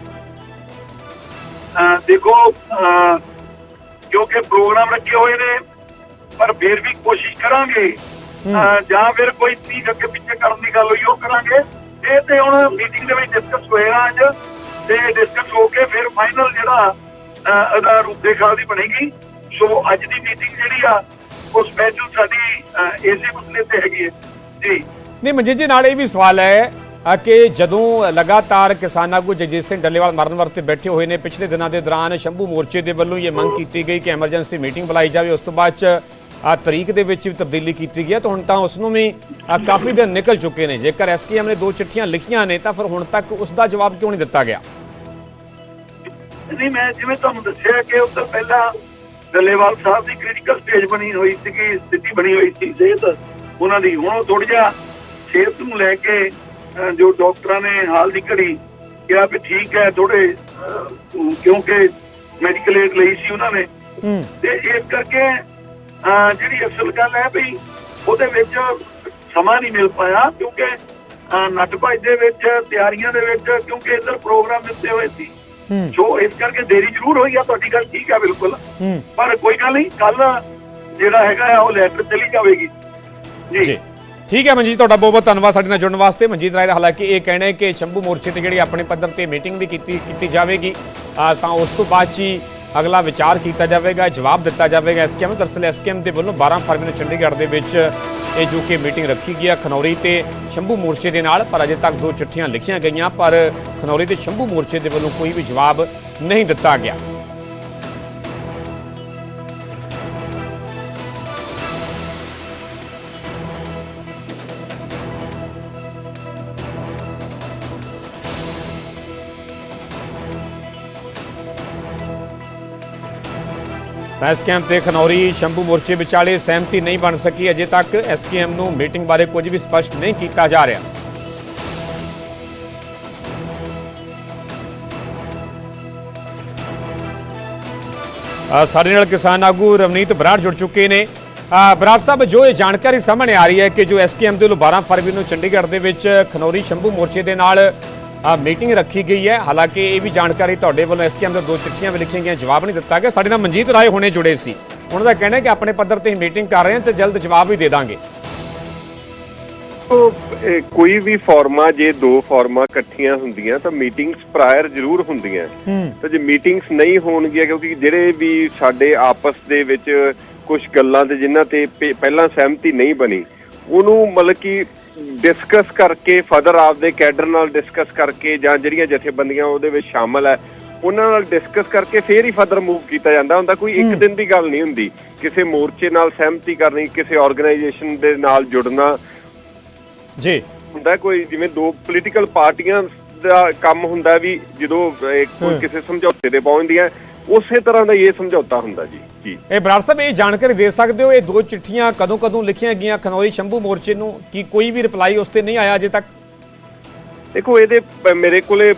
ਦੇਖੋ ਅਹ, ਕਿਉਂਕਿ ਪ੍ਰੋਗਰਾਮ ਰੱਖੇ ਹੋਏ ਨੇ ਪਰ ਫਿਰ ਵੀ ਕੋਸ਼ਿਸ਼ ਕਰਾਂਗੇ। ਜਾਂ ਫਿਰ ਕੋਈ ਤਰੀਕ ਅੱਗੇ ਪਿੱਛੇ ਕਰਨ ਦੀ ਗੱਲ ਹੋਈ ਉਹ ਕਰਾਂਗੇ। ਇਹ ਤੇ ਹੁਣ ਮੀਟਿੰਗ ਦੇ ਵਿੱਚ ਡਿਸਕਸ ਹੋਏਗਾ ਅੱਜ ਤੇ ਡਿਸਕਸ ਹੋ ਕੇ ਫਿਰ ਫਾਈਨਲ ਜਿਹੜਾ ਇਹਦਾ ਰੂਪਰੇਖਾ ਦੀ ਬਣੇਗੀ। ਸੋ ਅੱਜ ਦੀ ਮੀਟਿੰਗ ਜਿਹੜੀ ਆ ਉਹ ਸਪੈਸ਼ਲ ਸਾਡੀ ਅਹ, ਇਸੇ ਤੇ ਹੈਗੀ ਹੈ। ਜੀ। ਨਹੀਂ ਮਨਜੀਤ ਜੀ ਨਾਲ ਇਹ ਵੀ ਸਵਾਲ ਹੈ ਅ, ਕਿ ਜਦੋਂ ਲਗਾਤਾਰ ਕਿਸਾਨ ਆਗੂ ਜਗਜੀਤ ਸਿੰਘ ਡੱਲੇਵਾਲ ਮਰਨ ਵਰਤੇ ਬੈਠੇ ਹੋਏ ਨੇ ਪਿਛਲੇ ਦਿਨਾਂ ਦੇ ਦੌਰਾਨ ਸ਼ੰਭੂ ਮੋਰਚੇ ਦੇ ਵੱਲੋਂ ਇਹ ਮੰਗ ਕੀਤੀ ਗਈ ਕਿ ਐਮਰਜੈਂਸੀ ਮੀਟਿੰਗ ਬੁਲਾਈ ਜਾਵੇ ਉਸ ਤੋਂ ਬਾਅਦ ਆ ਤਰੀਕ ਦੇ ਵਿੱਚ ਵੀ ਤਬਦੀਲੀ ਕੀਤੀ ਗਈ ਹੈ ਤਾਂ ਹੁਣ ਤਾਂ ਉਸ ਨੂੰ ਵੀ ਕਾਫੀ ਦਿਨ ਨਿਕਲ ਚੁੱਕੇ ਨੇ। ਜੇਕਰ ਐਸਕੇਐਮ ਨੇ ਦੋ ਚਿੱਠੀਆਂ ਲਿਖੀਆਂ ਨੇ ਤਾਂ ਫਿਰ ਹੁਣ ਤੱਕ ਉਸ ਦਾ ਜਵਾਬ ਕਿਉਂ ਨਹੀਂ ਦਿੱਤਾ ਗਿਆ? ਨਹੀਂ ਮੈਂ ਜਿਵੇਂ ਤੁਹਾਨੂੰ ਦੱਸਿਆ ਕਿ ਉਸ ਤੋਂ ਪਹਿਲਾਂ ਡੱਲੇਵਾਲ ਸਾਹਿਬ ਦੀ ਕ੍ਰਿਟੀਕਲ ਸਟੇਜ ਬਣੀ ਹੋਈ ਸੀਗੀ ਸਥਿਤੀ ਬਣੀ ਹੋਈ ਸੀ ਸਿਹਤ ਉਹਨਾਂ ਦੀ। ਹੁਣ ਥੋੜਾ ਜਿਹਾ ਸਿਹਤ ਨੂੰ ਲੈ ਕੇ ਜੋ ਡਾਕਟਰਾਂ ਨੇ ਹਾਲ ਦੀ ਘੜੀ ਕਿਹਾ ਵੀ ਠੀਕ ਹੈ ਥੋੜੇ ਕਿਉਂਕਿ ਮੈਡੀਕਲ ਏਡ ਲਈ ਸੀ ਉਹਨਾਂ ਨੇ। ਤੇ ਇਸ ਕਰਕੇ ਜਿਹੜੀ ਅਸਲ ਗੱਲ ਹੈ ਵੀ ਉਹਦੇ ਵਿੱਚ ਸਮਾਂ ਨਹੀਂ ਮਿਲ ਪਾਇਆ ਕਿਉਂਕਿ ਨੱਠ ਭੱਜ ਦੇ ਵਿੱਚ ਤਿਆਰੀਆਂ ਦੇ ਵਿੱਚ ਕਿਉਂਕਿ ਇਧਰ ਪ੍ਰੋਗਰਾਮ ਦਿੱਤੇ ਹੋਏ ਸੀ। ਸੋ ਇਸ ਕਰਕੇ ਦੇਰੀ ਜ਼ਰੂਰ ਹੋਈ ਆ ਤੁਹਾਡੀ ਗੱਲ ਠੀਕ ਆ ਬਿਲਕੁਲ। ਪਰ ਕੋਈ ਗੱਲ ਨਹੀਂ ਕੱਲ ਜਿਹੜਾ ਹੈਗਾ ਉਹ ਲੈਟਰ ਚਲੀ ਜਾਵੇਗੀ। ਜੀ। ਜੀ। ਠੀਕ ਹੈ ਮਨਜੀਤ ਤੁਹਾਡਾ ਬਹੁਤ ਬਹੁਤ ਧੰਨਵਾਦ ਸਾਡੇ ਨਾਲ ਜੁੜਨ ਵਾਸਤੇ। ਮਨਜੀਤ ਰਾਏ ਦਾ ਹਾਲਾਂਕਿ ਇਹ ਕਹਿਣਾ ਹੈ ਕਿ ਸ਼ੰਭੂ ਮੋਰਚੇ ਤੇ ਜਿਹੜੀ ਆਪਣੇ ਪੱਧਰ ਤੇ ਮੀਟਿੰਗ ਵੀ ਕੀਤੀ ਕੀਤੀ ਜਾਵੇਗੀ। ਤਾਂ ਉਸ ਤੋਂ ਬਾਅਦ ਹੀ ਅਗਲਾ ਵਿਚਾਰ ਕੀਤਾ ਜਾਵੇਗਾ, ਜਵਾਬ ਦਿੱਤਾ ਜਾਵੇਗਾ। ਐਸਕੇਐਮ ਦਰਅਸਲ ਐਸਕੇਐਮ ਦੇ ਵੱਲੋਂ 12 ਫਰਵਰੀ ਨੂੰ ਚੰਡੀਗੜ੍ਹ ਦੇ ਵਿੱਚ ਇਹ ਜੋ ਕਿ ਮੀਟਿੰਗ ਰੱਖੀ ਗਈ ਹੈ ਖਨੌਰੀ ਤੇ ਸ਼ੰਭੂ ਮੋਰਚੇ ਦੇ ਨਾਲ, ਪਰ ਅਜੇ ਤੱਕ ਦੋ ਚਿੱਠੀਆਂ ਲਿਖੀਆਂ ਗਈਆਂ, ਪਰ ਖਨੌਰੀ ਤੇ ਸ਼ੰਭੂ ਮੋਰਚੇ ਦੇ ਵੱਲੋਂ ਕੋਈ ਵੀ ਜਵਾਬ ਨਹੀਂ ਦਿੱਤਾ ਗਿਆ। ਤਾਂ ਕੈਂਪ ਤੇ ਖਨੌਰੀ, ਸ਼ੰਭੂ ਮੋਰਚੇ ਵਿਚਾਲੇ ਸਹਿਮਤੀ ਨਹੀਂ ਬਣ ਸਕੀ। ਅਜੇ ਤੱਕ ਐਸਕੇਐਮ ਨੂੰ ਮੀਟਿੰਗ ਬਾਰੇ ਕੁਝ ਵੀ ਸਪਸ਼ਟ ਨਹੀਂ ਕੀਤਾ ਜਾ ਰਿਹਾ। ਸਾਡੇ ਨਾਲ ਕਿਸਾਨ ਆਗੂ ਰਵਨੀਤ ਬਰਾੜ ਜੁੜ ਚੁੱਕੇ ਨੇ। ਬਰਾੜ ਸਾਹਿਬ, ਜੋ ਇਹ ਜਾਣਕਾਰੀ ਸਾਹਮਣੇ ਆ ਰਹੀ ਹੈ ਕਿ ਜੋ ਐਸਕੇਐਮ ਦੇ ਵੱਲੋਂ 12 ਫਰਵਰੀ ਨੂੰ ਚੰਡੀਗੜ੍ਹ ਦੇ ਵਿੱਚ ਖਨੌਰੀ, ਸ਼ੰਭੂ ਮੋਰਚੇ ਦੇ ਨਾਲ ਮੀਟਿੰਗ ਰੱਖੀ ਗਈ ਹੈ। ਹਾਲਾਂਕਿ ਇਹ ਵੀ ਜਾਣਕਾਰੀ ਤੁਹਾਡੇ ਵੱਲੋਂ ਐਸਕੇਐਮ ਦੇ ਦੋ ਚਿੱਠੀਆਂ ਵੀ ਲਿਖੀਆਂ ਗਈਆਂ ਜਵਾਬ ਨਹੀਂ ਦਿੱਤਾ ਗਿਆ। ਸਾਡੇ ਨਾਲ ਮਨਜੀਤ ਰਾਏ ਹੁਣੇ ਜੁੜੇ ਸੀ। ਉਹਨਾਂ ਦਾ ਕਹਿਣਾ ਹੈ ਕਿ ਆਪਣੇ ਪੱਧਰ ਤੇ ਮੀਟਿੰਗ ਕਰ ਰਹੇ ਹਾਂ ਤੇ ਜਲਦ ਜਵਾਬ ਵੀ ਦੇ ਦਾਂਗੇ। ਕੋਈ ਵੀ ਫਾਰਮਾ ਜੇ ਦੋ ਫਾਰਮਾ ਇਕੱਠੀਆਂ ਹੁੰਦੀਆਂ ਤਾਂ ਮੀਟਿੰਗਸ ਪ੍ਰਾਇਰ ਜ਼ਰੂਰ ਹੁੰਦੀਆਂ। ਤਾਂ ਜੇ ਮੀਟਿੰਗਸ ਨਹੀਂ ਹੋਣਗੀਆਂ ਕਿਉਂਕਿ ਜਿਹੜੇ ਵੀ ਸਾਡੇ ਆਪਸ ਦੇ ਵਿੱਚ ਕੁਝ ਗੱਲਾਂ ਤੇ ਜਿਨ੍ਹਾਂ ਤੇ ਪਹਿ- ਪਹਿਲਾਂ ਸਹਿਮਤੀ ਨਹੀਂ ਬਣੀ ਉਹਨੂੰ ਮਤਲਬ ਕਿ ਡਿਸਕਸ ਕਰਕੇ ਫਦਰ ਆਪਦੇ ਕੈਡਰ ਨਾਲ ਡਿਸਕਸ ਕਰਕੇ ਜਾਂ ਜਿਹੜੀਆਂ ਜਥੇਬੰਦੀਆਂ ਉਹਦੇ ਵਿੱਚ ਸ਼ਾਮਲ ਹੈ ਉਹਨਾਂ ਨਾਲ ਡਿਸਕਸ ਕਰਕੇ ਫੇਰ ਹੀ ਫਦਰ ਮੂਵ ਕੀਤਾ ਜਾਂਦਾ ਹੁੰਦਾ। ਕੋਈ ਇੱਕ ਦਿਨ ਦੀ ਗੱਲ ਨਹੀਂ ਹੁੰਦੀ। ਕਿਸੇ ਮੋਰਚੇ ਨਾਲ ਸਹਿਮਤੀ ਕਰਨੀ ਕਿਸੇ ਆਰਗੇਨਾਈਜੇਸ਼ਨ ਦੇ ਨਾਲ ਜੁੜਨਾ ਜੀ। ਹੁੰਦਾ ਕੋਈ ਜਿਵੇਂ ਦੋ ਪੋਲੀਟੀਕਲ ਪਾਰਟੀਆਂ ਦਾ ਕੰਮ ਹੁੰਦਾ ਵੀ ਜਦੋਂ ਕੋਈ ਕਿਸੇ ਸਮਝੌਤੇ ਤੇ ਪਹੁੰਚਦੀਆਂ ਉਸੇ ਤਰ੍ਹਾਂ ਦਾ ਇਹ ਸਮਝੌਤਾ ਹੁੰਦਾ ਜੀ ਜੀ। ਇਹ ਬਰਾੜ ਸਾਹਿਬ ਇਹ ਜਾਣਕਾਰੀ ਦੇ ਸਕਦੇ ਹੋ? ਇਹ ਦੋ ਚਿੱਠੀਆਂ ਕਦੋਂ ਕਦੋਂ ਲਿਖੀਆਂ ਗਈਆਂ? ਖਨੌਰੀ ਸ਼ੰਭੂ ਮੋਰਚੇ ਨੂੰ ਕੀ ਕੋਈ ਵੀ ਰਿਪਲਾਈ ਉਸ ਤੇ ਨਹੀਂ ਆਇਆ ਅਜੇ ਤੱਕ? ਦੇਖੋ ਇਹਦੇ ਮੇਰੇ ਕੋਲੇ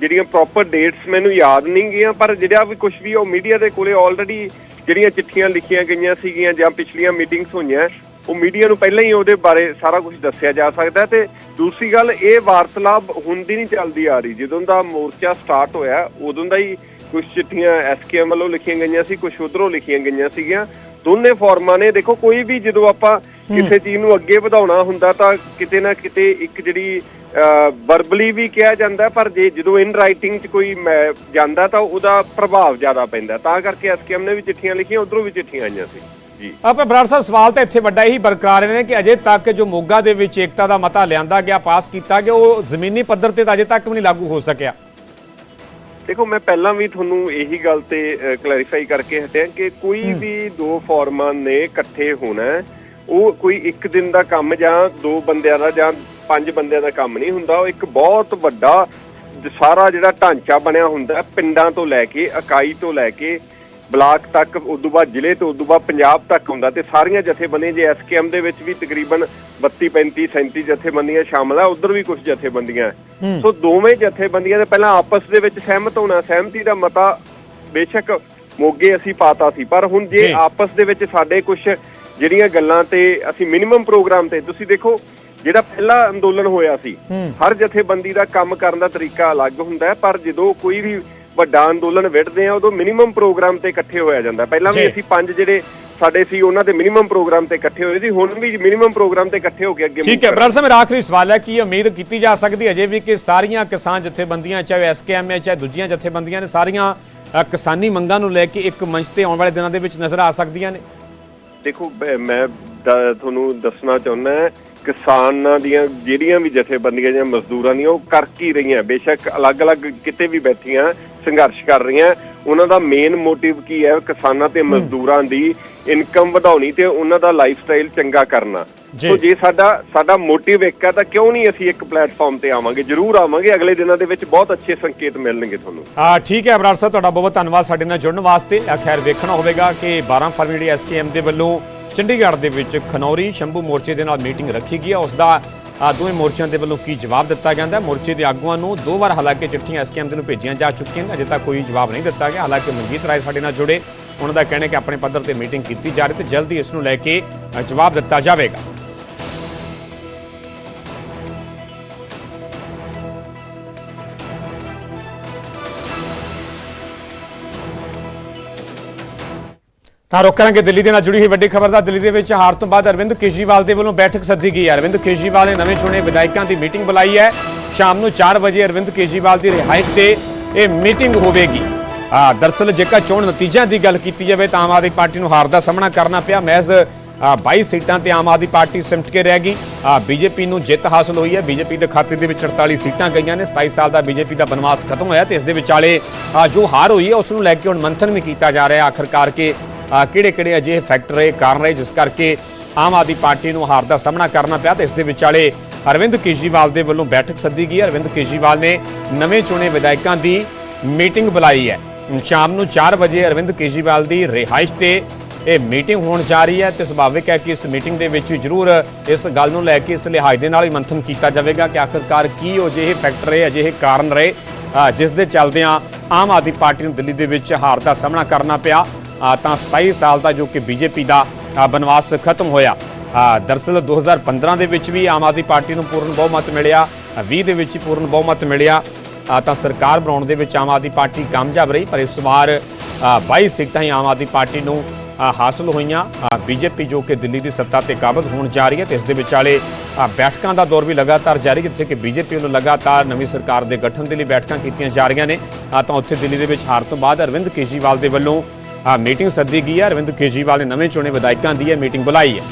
ਜਿਹੜੀਆਂ ਪ੍ਰੋਪਰ ਡੇਟਸ ਮੈਨੂੰ ਯਾਦ ਨਹੀਂ ਗਈਆਂ ਪਰ ਜਿਹੜਾ ਵੀ ਕੁਝ ਵੀ ਉਹ ਮੀਡੀਆ ਦੇ ਕੋਲੇ ਆਲਰੇਡੀ ਜਿਹੜੀਆਂ ਚਿੱਠੀਆਂ ਲਿਖੀਆਂ ਗਈਆਂ ਸੀਗੀਆਂ ਜਾਂ ਪਿਛਲੀਆਂ ਮੀਟਿੰਗਸ ਹੋਈਆਂ ਉਹ ਮੀਡੀਆ ਨੂੰ ਪਹਿਲਾਂ ਹੀ ਉਹਦੇ ਬਾਰੇ ਸਾਰਾ ਕੁਝ ਦੱਸਿਆ ਜਾ ਸਕਦਾ ਤੇ ਦੂਸਰੀ ਗੱਲ ਇਹ ਵਾਰਤਾਲਾਪ ਹੁੰਦੀ ਨਹੀਂ ਚੱਲਦੀ ਆ ਰਹੀ। ਜਦੋਂ ਦਾ ਮੋਰਚਾ ਸਟਾਰਟ ਹੋਇਆ ਉਦੋਂ ਦਾ ਹੀ ਕੁਝ ਚਿੱਠੀਆਂ ਐਸਕੇਐਮ ਵੱਲੋਂ ਲਿਖੀਆਂ ਗਈਆਂ ਸੀ ਕੁਝ ਉਧਰੋਂ ਲਿਖੀਆਂ ਗਈਆਂ ਸੀਗੀਆਂ। ਦੋਨੇ ਫਾਰਮਾਂ ਨੇ ਦੇਖੋ ਕੋਈ ਵੀ ਜਦੋਂ ਆਪਾਂ ਕਿਸੇ ਚੀਜ਼ ਨੂੰ ਅੱਗੇ ਵਧਾਉਣਾ ਹੁੰਦਾ ਤਾਂ ਕਿਤੇ ਨਾ ਕਿਤੇ ਇੱਕ ਜਿਹੜੀ ਵਰਬਲੀ ਵੀ ਕਿਹਾ ਜਾਂਦਾ ਪਰ ਜੇ ਜਦੋਂ ਇਨ ਰਾਈਟਿੰਗ 'ਚ ਕੋਈ ਜਾਂਦਾ ਤਾਂ ਉਹਦਾ ਪ੍ਰਭਾਵ ਜ਼ਿਆਦਾ ਪੈਂਦਾ। ਤਾਂ ਕਰਕੇ ਐਸਕੇਐਮ ਨੇ ਵੀ ਚਿੱਠੀਆਂ ਲਿਖੀਆਂ ਉਧਰੋਂ ਵੀ ਚਿੱਠੀਆਂ ਆਈਆਂ ਸੀ। ਜੀ। ਆਪਾਂ ਬਰਾੜ ਸਾਹਿਬ ਸਵਾਲ ਤਾਂ ਇੱਥੇ ਵੱਡਾ ਇਹੀ ਬਰਕਰਾਰ ਨੇ ਕਿ ਅਜੇ ਤੱਕ ਜੋ ਮੋਗਾ ਦੇ ਵਿੱਚ ਏਕਤਾ ਦਾ ਮਤਾ ਲਿਆਂਦਾ ਗਿਆ ਪਾਸ ਕੀਤਾ ਗਿਆ ਉਹ ਜ਼ਮੀਨੀ ਪੱਧਰ ਤੇ ਤਾਂ ਅਜੇ ਤੱਕ ਵੀ ਨਹੀਂ ਲਾਗੂ ਹੋ ਸਕਿਆ। ਦੇਖੋ ਮੈਂ ਪਹਿਲਾਂ ਵੀ ਤੁਹਾਨੂੰ ਇਹੀ ਗੱਲ ਤੇ ਕਲੈਰੀਫਾਈ ਕਰਕੇ ਹਟਿਆ ਕਿ ਕੋਈ ਵੀ ਦੋ ਫਾਰਮਾਂ ਨੇ ਇਕੱਠੇ ਹੋਣਾ। ਉਹ ਕੋਈ ਇੱਕ ਦਿਨ ਦਾ ਕੰਮ ਜਾਂ ਦੋ ਬੰਦਿਆਂ ਦਾ ਜਾਂ ਪੰਜ ਬੰਦਿਆਂ ਦਾ ਕੰਮ ਨਹੀਂ ਹੁੰਦਾ ਉਹ ਇੱਕ ਬਹੁਤ ਵੱਡਾ ਸਾਰਾ ਜਿਹੜਾ ਢਾਂਚਾ ਬਣਿਆ ਹੁੰਦਾ ਪਿੰਡਾਂ ਤੋਂ ਲੈ ਕੇ ਇਕਾਈ ਤੋਂ ਲੈ ਕੇ ਬਲਾਕ ਤੱਕ ਉਦੋਂ ਬਾਅਦ ਜ਼ਿਲ੍ਹੇ ਤੋਂ ਉਦੋਂ ਬਾਅਦ ਪੰਜਾਬ ਤੱਕ ਹੁੰਦਾ ਤੇ ਸਾਰੀਆਂ ਜਥੇਬੰਦੀਆਂ ਜੇ ਐਸਕੇਐਮ ਦੇ ਵਿੱਚ ਵੀ ਤਕਰੀਬਨ 32 35 37 ਜਥੇਬੰਦੀਆਂ ਸ਼ਾਮਲ ਆ ਉਧਰ ਵੀ ਕੁਝ ਜਥੇਬੰਦੀਆਂ। ਸੋ ਦੋਵੇਂ ਜਥੇਬੰਦੀਆਂ ਦੇ ਪਹਿਲਾਂ ਆਪਸ ਦੇ ਵਿੱਚ ਸਹਿਮਤ ਹੋਣਾ ਸਹਿਮਤੀ ਦਾ ਮਤਾ ਬੇਸ਼ੱਕ ਮੋਗੇ ਅਸੀਂ ਪਾਤਾ ਸੀ ਪਰ ਹੁਣ ਜੀ। ਜੇ ਆਪਸ ਦੇ ਵਿੱਚ ਸਾਡੇ ਕੁਝ ਜਿਹੜੀਆਂ ਗੱਲਾਂ ਤੇ ਅਸੀਂ ਮਿਨੀਮਮ ਪ੍ਰੋਗਰਾਮ ਤੇ ਤੁਸੀਂ ਦੇਖੋ ਜਿਹੜਾ ਪਹਿਲਾ ਅੰਦੋਲਨ ਹੋਇਆ ਸੀ ਹਰ ਜਥੇਬੰਦੀ ਦਾ ਕੰਮ ਕਰਨ ਦਾ ਤਰੀਕਾ ਅਲੱਗ ਹੁੰਦਾ ਹੈ ਪਰ ਜਦੋਂ ਕੋਈ ਵੀ ਵੱਡਾ ਅੰਦੋਲਨ ਵਿੜਦੇ ਆ ਉਦੋਂ ਮਿਨੀਮਮ ਪ੍ਰੋਗਰਾਮ ਤੇ ਇਕੱਠੇ ਹੋਇਆ ਜਾਂਦਾ ਪਹਿਲਾਂ ਵੀ ਜੀ। ਅਸੀਂ ਪੰਜ ਜਿਹੜੇ ਸਾਡੇ ਸੀ ਉਹਨਾਂ ਦੇ ਮਿਨੀਮਮ ਪ੍ਰੋਗਰਾਮ ਤੇ ਇਕੱਠੇ ਹੋਏ ਸੀ ਹੁਣ ਵੀ ਮਿਨੀਮਮ ਪ੍ਰੋਗਰਾਮ ਤੇ ਇਕੱਠੇ ਹੋ ਕੇ ਅੱਗੇ ਠੀਕ ਹੈ। ਬਰਾੜ ਸਾਹਿਬ ਮੇਰਾ ਆਖਰੀ ਸਵਾਲ ਹੈ ਕਿ ਉਮੀਦ ਕੀਤੀ ਜਾ ਸਕਦੀ ਹੈ ਅਜੇ ਵੀ ਕਿ ਸਾਰੀਆਂ ਕਿਸਾਨ ਜਥੇਬੰਦੀਆਂ ਚਾਹੇ ਐਸਕੇਐਮ ਹੈ ਚਾਹੇ ਦੂਜੀਆਂ ਜਥੇਬੰਦੀਆਂ ਨੇ ਸਾਰੀਆਂ ਕਿਸਾਨੀ ਮੰਗਾਂ ਨੂੰ ਲੈ ਕੇ ਇੱਕ ਮੰਚ ਤੇ ਆਉਣ ਵਾਲੇ ਦਿਨਾਂ ਦੇ ਵਿੱਚ ਨਜ਼ਰ ਆ ਸਕਦੀਆਂ ਨੇ ਦੇਖੋ ਮੈਂ ਤੁਹਾਨੂੰ ਦੱਸਣਾ ਚਾਹੁੰਦਾ ਕਿਸਾਨਾਂ ਦੀਆਂ ਜਿਹੜੀਆਂ ਵੀ ਜਥੇਬੰਦੀਆਂ ਜਾਂ ਮਜ਼ਦੂਰਾਂ ਦੀਆਂ ਉਹ ਕਰ ਕੀ ਰਹੀਆਂ? ਬੇਸ਼ੱਕ ਅਲੱਗ-ਅਲੱਗ ਕਿਤੇ ਵੀ ਬੈਠੀਆਂ ਸੰਘਰਸ਼ ਕਰ ਰਹੀਆਂ। ਉਹਨਾਂ ਦਾ ਮੇਨ ਮੋਟਿਵ ਕੀ ਹੈ? ਕਿਸਾਨਾਂ ਤੇ ਮਜ਼ਦੂਰਾਂ ਦੀ ਇਨਕਮ ਵਧਾਉਣੀ ਤੇ ਉਹਨਾਂ ਦਾ ਲਾਈਫ ਸਟਾਈਲ ਚੰਗਾ ਕਰਨਾ। ਸੋ ਜੇ ਸਾਡਾ ਸਾਡਾ ਮੋਟਿਵ ਇੱਕ ਹੈ ਤਾਂ ਕਿਉਂ ਨਹੀਂ ਅਸੀਂ ਇੱਕ ਪਲੇਟਫਾਰਮ ਤੇ ਆਵਾਂਗੇ? ਜ਼ਰੂਰ ਆਵਾਂਗੇ। ਅਗਲੇ ਦਿਨਾਂ ਦੇ ਵਿੱਚ ਬਹੁਤ ਅੱਛੇ ਸੰਕੇਤ ਮਿਲਣਗੇ ਤੁਹਾਨੂੰ। ਆ ਠੀਕ ਹੈ ਬਰਾੜ ਸਾਹਿਬ ਤੁਹਾਡਾ ਬਹੁਤ ਧੰਨਵਾਦ। ਸਾਡੇ ਨਾਲ ਜੁੜਨ ਵਾਸਤੇ। ਖੈਰ ਵੇਖਣਾ ਹੋਵੇਗਾ ਕਿ 12 ਫਰਵਰੀ ਐਸਕੇਐਮ ਦੇ ਵੱਲੋਂ ਚੰਡੀਗੜ੍ਹ ਦੇ ਵਿੱਚ ਖਨੌਰੀ ਸ਼ੰਭੂ ਮੋਰਚੇ ਦੇ ਨਾਲ ਮੀਟਿੰਗ ਰੱਖੀ ਗਈ ਹੈ। ਉਸ ਦਾ ਦੋਵੇਂ ਮੋਰਚਿਆਂ ਦੇ ਵੱਲੋਂ ਕੀ ਜਵਾਬ ਦਿੱਤਾ ਜਾਂਦਾ ਹੈ? ਮੋਰਚੇ ਦੇ ਆਗੂਆਂ ਨੂੰ ਦੋ ਵਾਰ ਹਾਲਾਂਕਿ ਚਿੱਠੀਆਂ ਐਸਕੇਐਮ ਦੇ ਨੂੰ ਭੇਜੀਆਂ ਜਾ ਚੁੱਕੀਆਂ ਨੇ, ਅਜੇ ਤੱਕ ਕੋਈ ਜਵਾਬ ਨਹੀਂ ਦਿੱਤਾ ਗਿਆ। ਹਾਲਾਂਕਿ ਮਨਜੀਤ ਰਾਏ ਸਾਡੇ ਨਾਲ ਜੁੜੇ। ਉਹਨਾਂ ਦਾ ਕਹਿਣਾ ਹੈ ਕਿ ਆਪਣੇ ਪੱਧਰ ਤੇ ਮੀਟਿੰਗ ਕੀਤੀ ਜਾ ਰਹੀ ਤੇ ਜਲਦੀ ਇਸ ਨੂੰ ਲੈ ਕੇ ਜਵਾਬ ਦਿੱਤਾ ਜਾਵੇਗਾ। ਤਾਂ ਰੁਕ ਕਰਾਂਗੇ ਦਿੱਲੀ ਦੇ ਨਾਲ ਜੁੜੀ ਹੋਈ ਵੱਡੀ ਖਬਰ ਦਾ। ਦਿੱਲੀ ਦੇ ਵਿੱਚ ਹਾਰ ਤੋਂ ਬਾਅਦ ਅਰਵਿੰਦ ਕੇਜਰੀਵਾਲ ਦੇ ਵੱਲੋਂ ਬੈਠਕ ਸੱਦੀ ਗਈ ਹੈ। ਅਰਵਿੰਦ ਕੇਜਰੀਵਾਲ ਨੇ ਨਵੇਂ ਚੁਣੇ ਵਿਧਾਇਕਾਂ ਦੀ ਮੀਟਿੰਗ ਬੁਲਾਈ ਹੈ। ਸ਼ਾਮ ਨੂੰ 4 ਵਜੇ ਅਰਵਿੰਦ ਕੇਜਰੀਵਾਲ ਦੀ ਰਿਹਾਇਸ਼ ਤੇ ਇਹ ਮੀਟਿੰਗ ਹੋਵੇਗੀ। ਆ ਦਰਸਲ ਜੇਕਰ ਚੋਣ ਨਤੀਜਿਆਂ ਦੀ ਗੱਲ ਕੀਤੀ ਜਾਵੇ ਤਾਂ ਆਮ ਆਦਮੀ ਪਾਰਟੀ ਨੂੰ ਹਾਰ ਦਾ ਸਾਹਮਣਾ ਕਰਨਾ ਪਿਆ। ਮਹਿਜ਼ ਆ, 22 ਸੀਟਾਂ ਤੇ ਆਮ ਆਦਮੀ ਪਾਰਟੀ ਸਿਮਟ ਕੇ ਰਹਿ ਗਈ। ਆ ਬੀਜੇਪੀ ਨੂੰ ਜਿੱਤ ਹਾਸਲ ਹੋਈ ਹੈ। ਬੀਜੇਪੀ ਦੇ ਖਾਤੇ ਦੇ ਵਿੱਚ 48 ਸੀਟਾਂ ਗਈਆਂ ਨੇ। 27 ਸਾਲ ਦਾ ਬੀਜੇਪੀ ਦਾ ਬਨਵਾਸ ਖਤਮ ਹੋਇਆ ਤੇ ਇਸ ਦੇ ਵਿਚਾਲੇ ਜੋ ਹਾਰ ਹੋਈ ਹੈ ਉਸ ਨੂੰ ਲੈ ਕੇ ਹੁਣ ਮੰਥਨ ਵੀ ਕੀਤਾ ਜਾ ਰਿਹਾ। ਹੈ ਆਖਰਕਾਰ ਕਿ ਕਿਹੜੇ ਕਿਹੜੇ ਅਜਿਹੇ ਫੈਕਟਰ ਰਹੇ ਕਾਰਨ ਰਹੇ ਜਿਸ ਕਰਕੇ ਆਮ ਆਦਮੀ ਪਾਰਟੀ ਨੂੰ ਹਾਰ ਦਾ ਸਾਹਮਣਾ ਕਰਨਾ ਪਿਆ ਤੇ ਇਸ ਦੇ ਵਿਚਾਲੇ ਅਰਵਿੰਦ ਕੇਜਰੀਵਾਲ ਦੇ ਵੱਲੋਂ ਬੈਠਕ ਸੱਦੀ ਗਈ। ਅਰਵਿੰਦ ਕੇਜਰੀਵਾਲ ਨੇ ਨਵੇਂ ਚੁਣੇ ਵਿਧਾਇਕਾਂ ਦੀ ਮੀਟਿੰਗ ਬੁਲਾਈ ਹੈ। ਸ਼ਾਮ ਨੂੰ 4 ਵਜੇ ਅਰਵਿੰਦ ਕੇਜਰੀਵਾਲ ਦੀ ਰਿਹਾਇਸ਼ ਤੇ ਇਹ ਮੀਟਿੰਗ ਹੋਣ ਜਾ ਰਹੀ ਹੈ ਤੇ ਸੁਭਾਵਿਕ ਹੈ ਕਿ ਇਸ ਮੀਟਿੰਗ ਦੇ ਵਿੱਚ ਜ਼ਰੂਰ ਇਸ ਗੱਲ ਨੂੰ ਲੈ ਕੇ ਇਸ ਲਿਹਾਜ਼ ਦੇ ਨਾਲ ਹੀ ਮੰਥਨ ਕੀਤਾ ਜਾਵੇਗਾ ਕਿ ਆਖਰਕਾਰ ਕੀ ਉਹ ਜਿਹੇ ਫੈਕਟਰ ਰਹੇ, ਅਜਿਹੇ ਕਾਰਨ ਰਹੇ ਜਿਸ ਦੇ ਚੱਲਦਿਆਂ ਆਮ ਆਦਮੀ ਪਾਰਟੀ ਨੂੰ ਦਿੱਲੀ ਦੇ ਵਿੱਚ ਹਾਰ ਦਾ ਸਾਹਮਣਾ ਕਰਨਾ ਪਿਆ। ਤਾਂ 27 ਸਾਲ ਦਾ ਜੋ ਕਿ ਬੀਜੇਪੀ ਦਾ ਬਨਵਾਸ ਖਤਮ ਹੋਇਆ। ਅ, ਦਰਅਸਲ 2015 ਦੇ ਵਿੱਚ ਵੀ ਆਮ ਆਦਮੀ ਪਾਰਟੀ ਨੂੰ ਪੂਰਨ ਬਹੁਮਤ ਮਿਲਿਆ ਅ, 20 ਦੇ ਵਿੱਚ ਪੂਰਨ ਬਹੁਮਤ ਮਿਲਿਆ। ਤਾਂ ਸਰਕਾਰ ਬਣਾਉਣ ਦੇ ਵਿੱਚ ਆਮ ਆਦਮੀ ਪਾਰਟੀ ਕਾਮਯਾਬ ਰਹੀ ਪਰ ਇਸ ਵਾਰ ਅ, 22 ਸੀਟਾਂ ਹੀ ਆਮ ਆਦਮੀ ਪਾਰਟੀ ਨੂੰ ਹਾਸਲ ਹੋਈਆਂ। ਬੀਜੇਪੀ ਜੋ ਕਿ ਦਿੱਲੀ ਦੀ ਸੱਤਾ ਤੇ ਕਾਬਜ਼ ਹੋਣ ਜਾ ਰਹੀ ਹੈ ਤੇ ਇਸ ਦੇ ਵਿਚਾਲੇ ਬੈਠਕਾਂ ਦਾ ਦੌਰ ਵੀ ਲਗਾਤਾਰ ਜਾਰੀ ਜਿੱਥੇ ਕਿ ਬੀਜੇਪੀ ਵੱਲੋਂ ਲਗਾਤਾਰ ਨਵੀਂ ਸਰਕਾਰ ਦੇ ਗਠਨ ਦੇ ਲਈ ਬੈਠਕਾਂ ਕੀਤੀਆਂ ਜਾ ਰਹੀਆਂ ਨੇ। ਤਾਂ ਉੱਥੇ ਦਿੱਲੀ ਦੇ ਵਿੱਚ ਹਾਰ ਤੋਂ ਬਾਅਦ ਅਰਵਿੰਦ ਕੇਜਰੀਵਾਲ ਦੇ ਵੱਲੋਂ ਅ, ਮੀਟਿੰਗ ਸੱਦੀ ਗਈ ਹੈ। ਅਰਵਿੰਦ ਕੇਜਰੀਵਾਲ ਨੇ ਨਵੇਂ ਚੁਣੇ ਵਿਧਾਇਕਾਂ ਦੀ ਇਹ ਮੀਟਿੰਗ ਬੁਲਾਈ ਹੈ।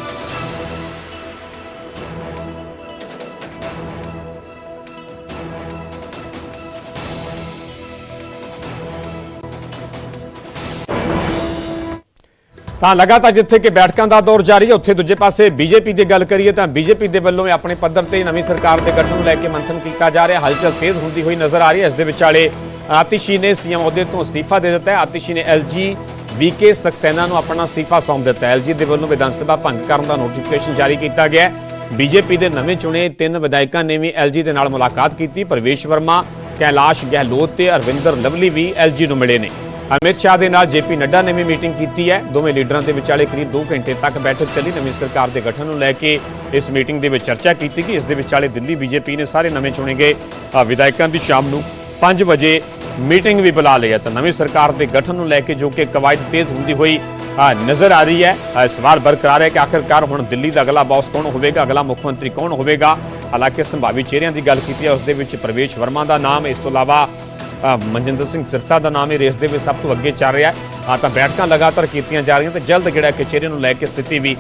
ਤਾਂ ਲਗਾਤਾਰ ਜਿੱਥੇ ਕਿ ਬੈਠਕਾਂ ਦਾ ਦੌਰ ਜਾਰੀ ਹੈ ਉੱਥੇ ਦੂਜੇ ਪਾਸੇ ਬੀਜੇਪੀ ਦੀ ਗੱਲ ਕਰੀਏ ਤਾਂ ਬੀਜੇਪੀ ਦੇ ਵੱਲੋਂ ਵੀ ਆਪਣੇ ਪੱਧਰ ਤੇ ਨਵੀਂ ਸਰਕਾਰ ਦੇ ਗਠਨ ਨੂੰ ਲੈ ਕੇ ਮੰਥਨ ਕੀਤਾ ਜਾ ਰਿਹਾ। ਹਲਚਲ ਤੇਜ਼ ਹੁੰਦੀ ਹੋਈ ਨਜ਼ਰ ਆ ਰਹੀ ਹੈ। ਇਸ ਦੇ ਵਿਚਾਲੇ ਆਤਿਸ਼ੀ ਨੇ ਸੀਐਮ ਅਹੁਦੇ ਤੋਂ ਅਸਤੀਫਾ ਦੇ ਦਿੱਤਾ ਹੈ। ਆਤਿਸ਼ੀ ਨੇ ਐਲਜੀ ਵੀਕੇ ਸਕਸੈਨਾ ਨੂੰ ਆਪਣਾ ਅਸਤੀਫਾ ਸੌਂਪ ਦਿੱਤਾ ਹੈ। ਐਲਜੀ ਦੇ ਵੱਲੋਂ ਵਿਧਾਨ ਸਭਾ ਭੰਗ ਕਰਨ ਦਾ ਨੋਟੀਫਿਕੇਸ਼ਨ ਜਾਰੀ ਕੀਤਾ ਗਿਆ ਹੈ। ਬੀਜੇਪੀ ਦੇ ਨਵੇਂ ਚੁਣੇ ਤਿੰਨ ਵਿਧਾਇਕਾਂ ਨੇ ਵੀ ਐਲਜੀ ਦੇ ਨਾਲ ਮੁਲਾਕਾਤ ਕੀਤੀ। ਪ੍ਰਵੇਸ਼ ਵਰਮਾ, ਕੈਲਾਸ਼ ਗਹਿਲੋਤ ਤੇ ਅਰਵਿੰਦਰ ਲਵਲੀ ਵੀ ਐਲਜੀ ਨੂੰ ਮਿਲੇ ਨੇ। ਅਮਿਤ ਸ਼ਾਹ ਦੇ ਨਾਲ ਜੇਪੀ ਨੱਡਾ ਨੇ ਵੀ ਮੀਟਿੰਗ ਕੀਤੀ ਹੈ। ਦੋਵੇਂ ਲੀਡਰਾਂ ਦੇ ਵਿਚਾਲੇ ਕਰੀਬ 2 ਘੰਟੇ ਤੱਕ ਬੈਠਕ ਚੱਲੀ। ਨਵੀਂ ਸਰਕਾਰ ਦੇ ਗਠਨ ਨੂੰ ਲੈ ਕੇ ਇਸ ਮੀਟਿੰਗ ਦੇ ਵਿੱਚ ਚਰਚਾ ਕੀਤੀ ਗਈ। ਇਸ ਦੇ ਵਿਚਾਲੇ ਦਿੱਲੀ ਬੀਜੇਪੀ ਨੇ ਸਾਰੇ ਨਵੇਂ ਚੁਣੇ ਗਏ ਵਿਧਾਇਕਾਂ ਦੀ ਸ਼ਾਮ ਨੂੰ 5 ਵਜੇ ਮੀਟਿੰਗ ਵੀ ਬੁਲਾ ਲਈ ਹੈ ਤਾਂ ਨਵੀਂ ਸਰਕਾਰ ਦੇ ਗਠਨ ਨੂੰ ਲੈ ਕੇ ਜੋ ਕਿ ਕਵਾਇਦ ਤੇਜ਼ ਹੁੰਦੀ ਹੋਈ ਨਜ਼ਰ ਆ ਰਹੀ ਹੈ। ਸਵਾਲ ਬਰਕਰਾਰ ਹੈ ਕਿ ਆਖਿਰਕਾਰ ਹੁਣ ਦਿੱਲੀ ਦਾ ਅਗਲਾ ਬੌਸ ਕੌਣ ਹੋਵੇਗਾ, ਅਗਲਾ ਮੁੱਖ ਮੰਤਰੀ ਕੌਣ ਹੋਵੇਗਾ? ਹਾਲਾਂਕਿ ਸੰਭਾਵੀ ਚਿਹਰਿਆਂ ਦੀ ਗੱਲ ਕੀਤੀ ਹੈ, ਉਸ ਦੇ ਵਿੱਚ ਪ੍ਰਵੇਸ਼ ਵਰਮਾ ਦਾ ਨਾਮ, ਇਸ ਤੋਂ ਇਲਾਵਾ ਮਨਜਿੰਦਰ ਸਿੰਘ ਸਿਰਸਾ ਦਾ ਨਾਮ, ਇਹ ਰੇਸ ਦੇ ਵਿੱਚ ਸਭ ਤੋਂ ਅੱਗੇ ਚੱਲ ਰਿਹਾ ਹੈ। ਆ ਤਾਂ ਬੈਠਕਾਂ ਲਗਾਤਾਰ ਕੀਤੀਆਂ ਜਾ ਰਹੀਆਂ ਤੇ ਜਲਦ ਜਿਹੜਾ ਕਿ ਚਿਹਰੇ ਨੂੰ ਲੈ ਕੇ ਸਥਿਤੀ ਵੀ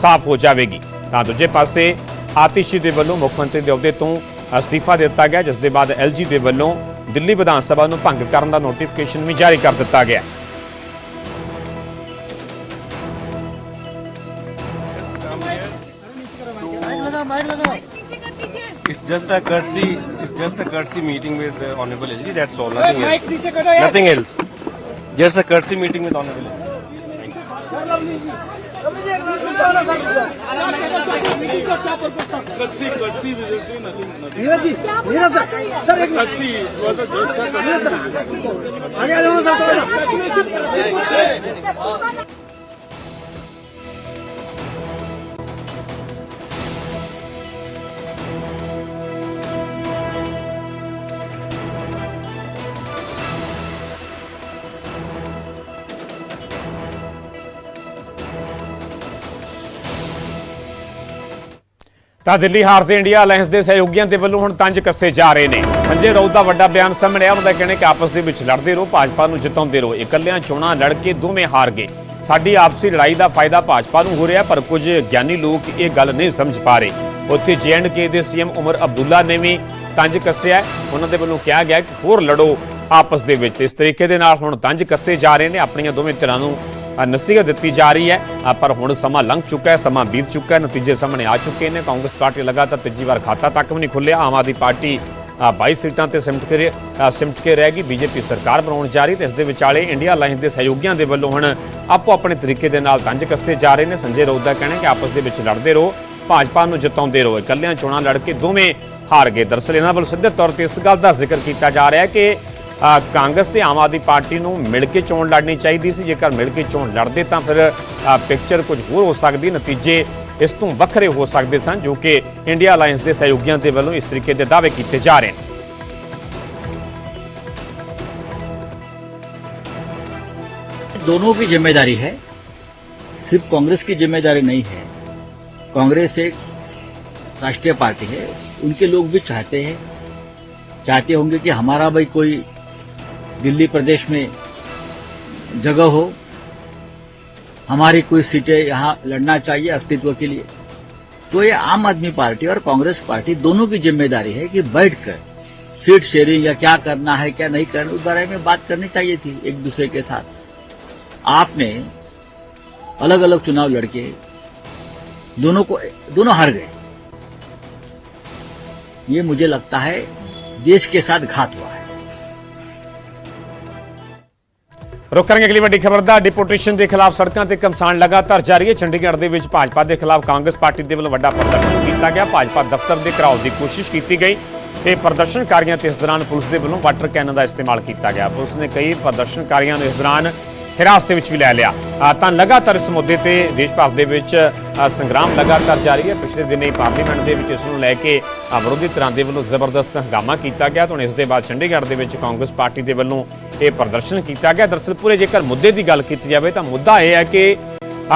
ਸਾਫ਼ ਹੋ ਜਾਵੇਗੀ। ਤਾਂ ਦੂਜੇ ਪਾਸੇ, ਆਤਿਸ਼ੀ ਦੇ ਵੱਲੋਂ ਮੁੱਖ ਮੰਤਰੀ ਦੇ ਅਹੁਦੇ ਤੋਂ ਅਸਤੀਫਾ ਦਿੱਤਾ ਗਿਆ, ਜਿਸ ਦੇ ਬਾਅਦ ਐਲਜੀ ਦੇ ਵੱਲੋਂ ਦਿੱਲੀ ਵਿਧਾਨ ਸਭਾ ਨੂੰ ਭੰਗ ਕਰਨ ਦਾ ਨੋਟੀਫਿਕੇਸ਼ਨ ਵੀ ਜਾਰੀ ਕਰ ਦਿੱਤਾ ਗਿਆ It's just a courtesy. It's just a courtesy meeting with uh, Honorable LG. That's all. Nothing else. Nothing else. Just a courtesy meeting with Honorable LG. Neeraj ji Neeraj sir sir एक मिनट नीरज सर आगे आ जाओ ना sir ਤਾਂ ਦਿੱਲੀ ਹਾਰ ਤੇ India alliance ਦੇ ਸਹਿਯੋਗੀਆਂ ਦੇ ਵੱਲੋਂ ਹੁਣ ਤੰਜ ਕੱਸੇ ਜਾ ਰਹੇ ਨੇ। ਸੰਜੇ ਰਾਉਤ ਦਾ ਵੱਡਾ ਬਿਆਨ ਸਾਹਮਣੇ ਆ ਉਹਦਾ ਕਹਿਣਾ ਕਿ ਆਪਸ ਦੇ ਵਿੱਚ ਲੜਦੇ ਰਹੋ, ਭਾਜਪਾ ਨੂੰ ਜਿਤਾਉਂਦੇ ਰਹੋ। ਇਕੱਲਿਆਂ ਚੋਣਾਂ ਲੜ ਕੇ ਦੋਵੇਂ ਹਾਰ ਗਏ। ਸਾਡੀ ਆਪਸੀ ਲੜਾਈ ਦਾ ਫਾਇਦਾ ਭਾਜਪਾ ਨੂੰ ਹੋ ਰਿਹਾ, ਪਰ ਕੁਝ ਗਿਆਨੀ ਲੋਕ ਇਹ ਗੱਲ ਨਹੀਂ ਸਮਝ ਪਾ ਰਹੇ। ਉੱਥੇ ਕੇ ਦੇ ਸੀਐਮ ਉਮਰ ਅਬਦੁੱਲਾ ਨੇ ਵੀ ਤੰਜ ਕੱਸਿਆ ਉਹਨਾਂ ਦੇ ਵੱਲੋਂ ਕਿਹਾ ਗਿਆ ਕਿ ਹੋਰ ਲੜੋ ਆਪਸ ਦੇ ਵਿੱਚ। ਇਸ ਤਰੀਕੇ ਦੇ ਨਾਲ ਹੁਣ ਤੰਜ ਕੱਸੇ ਜਾ ਰਹੇ ਨੇ, ਆਪਣੀਆਂ ਦੋਵੇਂ ਧਿਰਾਂ ਨੂੰ ਨਸੀਹਤ ਦਿੱਤੀ ਜਾ ਰਹੀ ਹੈ। ਪਰ ਹੁਣ ਸਮਾਂ ਲੰਘ ਚੁੱਕਾ ਹੈ ਸਮਾਂ ਬੀਤ ਚੁੱਕਾ ਹੈ ਨਤੀਜੇ ਸਾਹਮਣੇ ਆ ਚੁੱਕੇ ਨੇ। ਕਾਂਗਰਸ ਪਾਰਟੀ ਲਗਾਤਾਰ ਤੀਜੀ ਵਾਰ ਖਾਤਾ ਤੱਕ ਵੀ ਨਹੀਂ ਖੁੱਲਿਆ। ਆਮ ਆਦਮੀ ਪਾਰਟੀ ਅ, 22 ਸੀਟਾਂ ਤੇ ਸਿਮਟ ਕੇ ਸਿਮਟ ਕੇ ਰਹਿ ਗਈ। ਬੀਜੇਪੀ ਸਰਕਾਰ ਬਣਾਉਣ ਜਾ ਰਹੀ ਤੇ ਇਸ ਦੇ ਵਿਚਾਲੇ ਇੰਡੀਆ ਅਲਾਈਅੰਸ ਦੇ ਸਹਿਯੋਗੀਆਂ ਦੇ ਵੱਲੋਂ ਹੁਣ ਆਪੋ ਆਪਣੇ ਤਰੀਕੇ ਦੇ ਨਾਲ ਤੰਜ ਕੱਸੇ ਜਾ ਰਹੇ ਨੇ। ਸੰਜੇ ਰਾਉਤ ਦਾ ਕਹਿਣਾ ਕਿ ਆਪਸ ਦੇ ਵਿੱਚ ਲੜਦੇ ਰਹੋ ਭਾਜਪਾ ਨੂੰ ਜਿਤਾਉਂਦੇ ਰਹੋ। ਇਕੱਲਿਆਂ ਚੋਣਾਂ ਲੜ ਕੇ ਦੋਵੇਂ ਹਾਰ ਗਏ। ਦਰਅਸਲ ਇਹਨਾਂ ਵੱਲੋਂ ਸਿੱਧੇ ਤੌਰ ਤੇ ਇਸ ਗੱਲ ਦਾ ਜ਼ਿਕਰ ਕੀਤਾ ਜਾ ਰਿਹਾ ਹੈ ਕਿ ਕਾਂਗਰਸ ਤੇ ਆਮ ਆਦਮੀ ਪਾਰਟੀ ਨੂੰ ਮਿਲ ਕੇ ਚੋਣ ਲੜਨੀ ਚਾਹੀਦੀ ਸੀ ਜੇਕਰ ਮਿਲ ਕੇ ਚੋਣ ਲੜਦੇ ਤਾਂ ਫਿਰ ਅ, ਪਿਕਚਰ ਕੁਝ ਹੋਰ ਹੋ ਸਕਦੀ ਨਤੀਜੇ ਇਸ ਤੋਂ ਵੱਖਰੇ ਹੋ ਸਕਦੇ ਸਨ ਜੋ ਕਿ ਇੰਡੀਆ ਅਲਾਈਅੰਸ ਦੇ ਸਹਿਯੋਗੀਆਂ ਦੇ ਵੱਲੋਂ ਇਸ ਤਰੀਕੇ ਦੇ ਦਾਅਵੇ ਕੀਤੇ ਜਾ ਰਹੇ ਨੇ दोनों की जिम्मेदारी है सिर्फ कांग्रेस की जिम्मेदारी नहीं है कांग्रेस एक राष्ट्रीय पार्टी है उनके लोग भी चाहते हैं चाहते होंगे कि हमारा भाई कोई दिल्ली प्रदेश में जगह हो, हमारी कोई सीटें यहाँ लड़ना चाहिए अस्तित्व के लिए तो ये आम आदमी पार्टी और कांग्रेस पार्टी दोनों की ज़िम्मेदारी है कि बैठकर सीट शेयरिंग या क्या करना है, क्या नहीं करना, उस बारे में बात करनी चाहिए थी एक दूसरे के साथ। आपने अलग अलग चुनाव लड़के दोनों को, दोनों हार गए। ये मुझे लगता है देश के साथ घात हुआ है। ਰੁਕ ਕਰਾਂਗੇ ਅਗਲੀ ਵੱਡੀ ਖਬਰ ਦਾ। ਡਿਪੋਟੇਸ਼ਨ ਦੇ ਖਿਲਾਫ ਸੜਕਾਂ ਤੇ ਕਮਸਾਨ ਲਗਾਤਾਰ ਜਾਰੀ ਹੈ। ਚੰਡੀਗੜ੍ਹ ਦੇ ਵਿੱਚ ਭਾਜਪਾ ਦੇ ਖਿਲਾਫ ਕਾਂਗਰਸ ਪਾਰਟੀ ਦੇ ਵੱਲੋਂ ਵੱਡਾ ਪ੍ਰਦਰਸ਼ਨ ਕੀਤਾ ਗਿਆ। ਭਾਜਪਾ ਦਫ਼ਤਰ ਦੇ ਘਰਾਓ ਦੀ ਕੋਸ਼ਿਸ਼ ਕੀਤੀ ਗਈ ਤੇ ਪ੍ਰਦਰਸ਼ਨਕਾਰੀਆਂ ਤੇ ਇਸ ਦੌਰਾਨ ਪੁਲਿਸ ਦੇ ਵੱਲੋਂ ਵਾਟਰ ਕੈਨਨ ਦਾ ਇਸਤੇਮਾਲ ਕੀਤਾ ਗਿਆ। ਪੁਲਿਸ ਨੇ ਕਈ ਪ੍ਰਦਰਸ਼ਨਕਾਰੀਆਂ ਨੂੰ ਇਸ ਦੌਰਾਨ ਹਿਰਾਸਤ ਵਿੱਚ ਵੀ ਲੈ ਲਿਆ। ਤਾਂ ਲਗਾਤਾਰ ਇਸ ਮੁੱਦੇ ਤੇ ਦੇਸ਼ ਭਰ ਦੇ ਵਿੱਚ ਸੰਗਰਾਮ ਲਗਾਤਾਰ ਜਾਰੀ ਹੈ। ਪਿਛਲੇ ਦਿਨ ਹੀ ਪਾਰਲੀਮੈਂਟ ਦੇ ਵਿੱਚ ਇਸ ਨੂੰ ਲੈ ਕੇ ਵਿਰੋਧੀ ਧਿਰਾਂ ਦੇ ਵੱਲੋਂ ਜ਼ਬਰਦਸਤ ਹੰਗਾਮਾ ਕੀਤਾ ਗਿਆ। ਤੇ ਹੁਣ ਇਸ ਦੇ ਬਾਅਦ ਚੰਡੀਗੜ੍ਹ ਦੇ ਵਿੱਚ ਕਾਂਗਰਸ ਪਾਰਟੀ ਦੇ ਵੱਲੋਂ ਇਹ ਪ੍ਰਦਰਸ਼ਨ ਕੀਤਾ ਗਿਆ। ਦਰਅਸਲ ਪੂਰੇ ਜੇਕਰ ਮੁੱਦੇ ਦੀ ਗੱਲ ਕੀਤੀ ਜਾਵੇ ਤਾਂ ਮੁੱਦਾ ਇਹ ਹੈ ਕਿ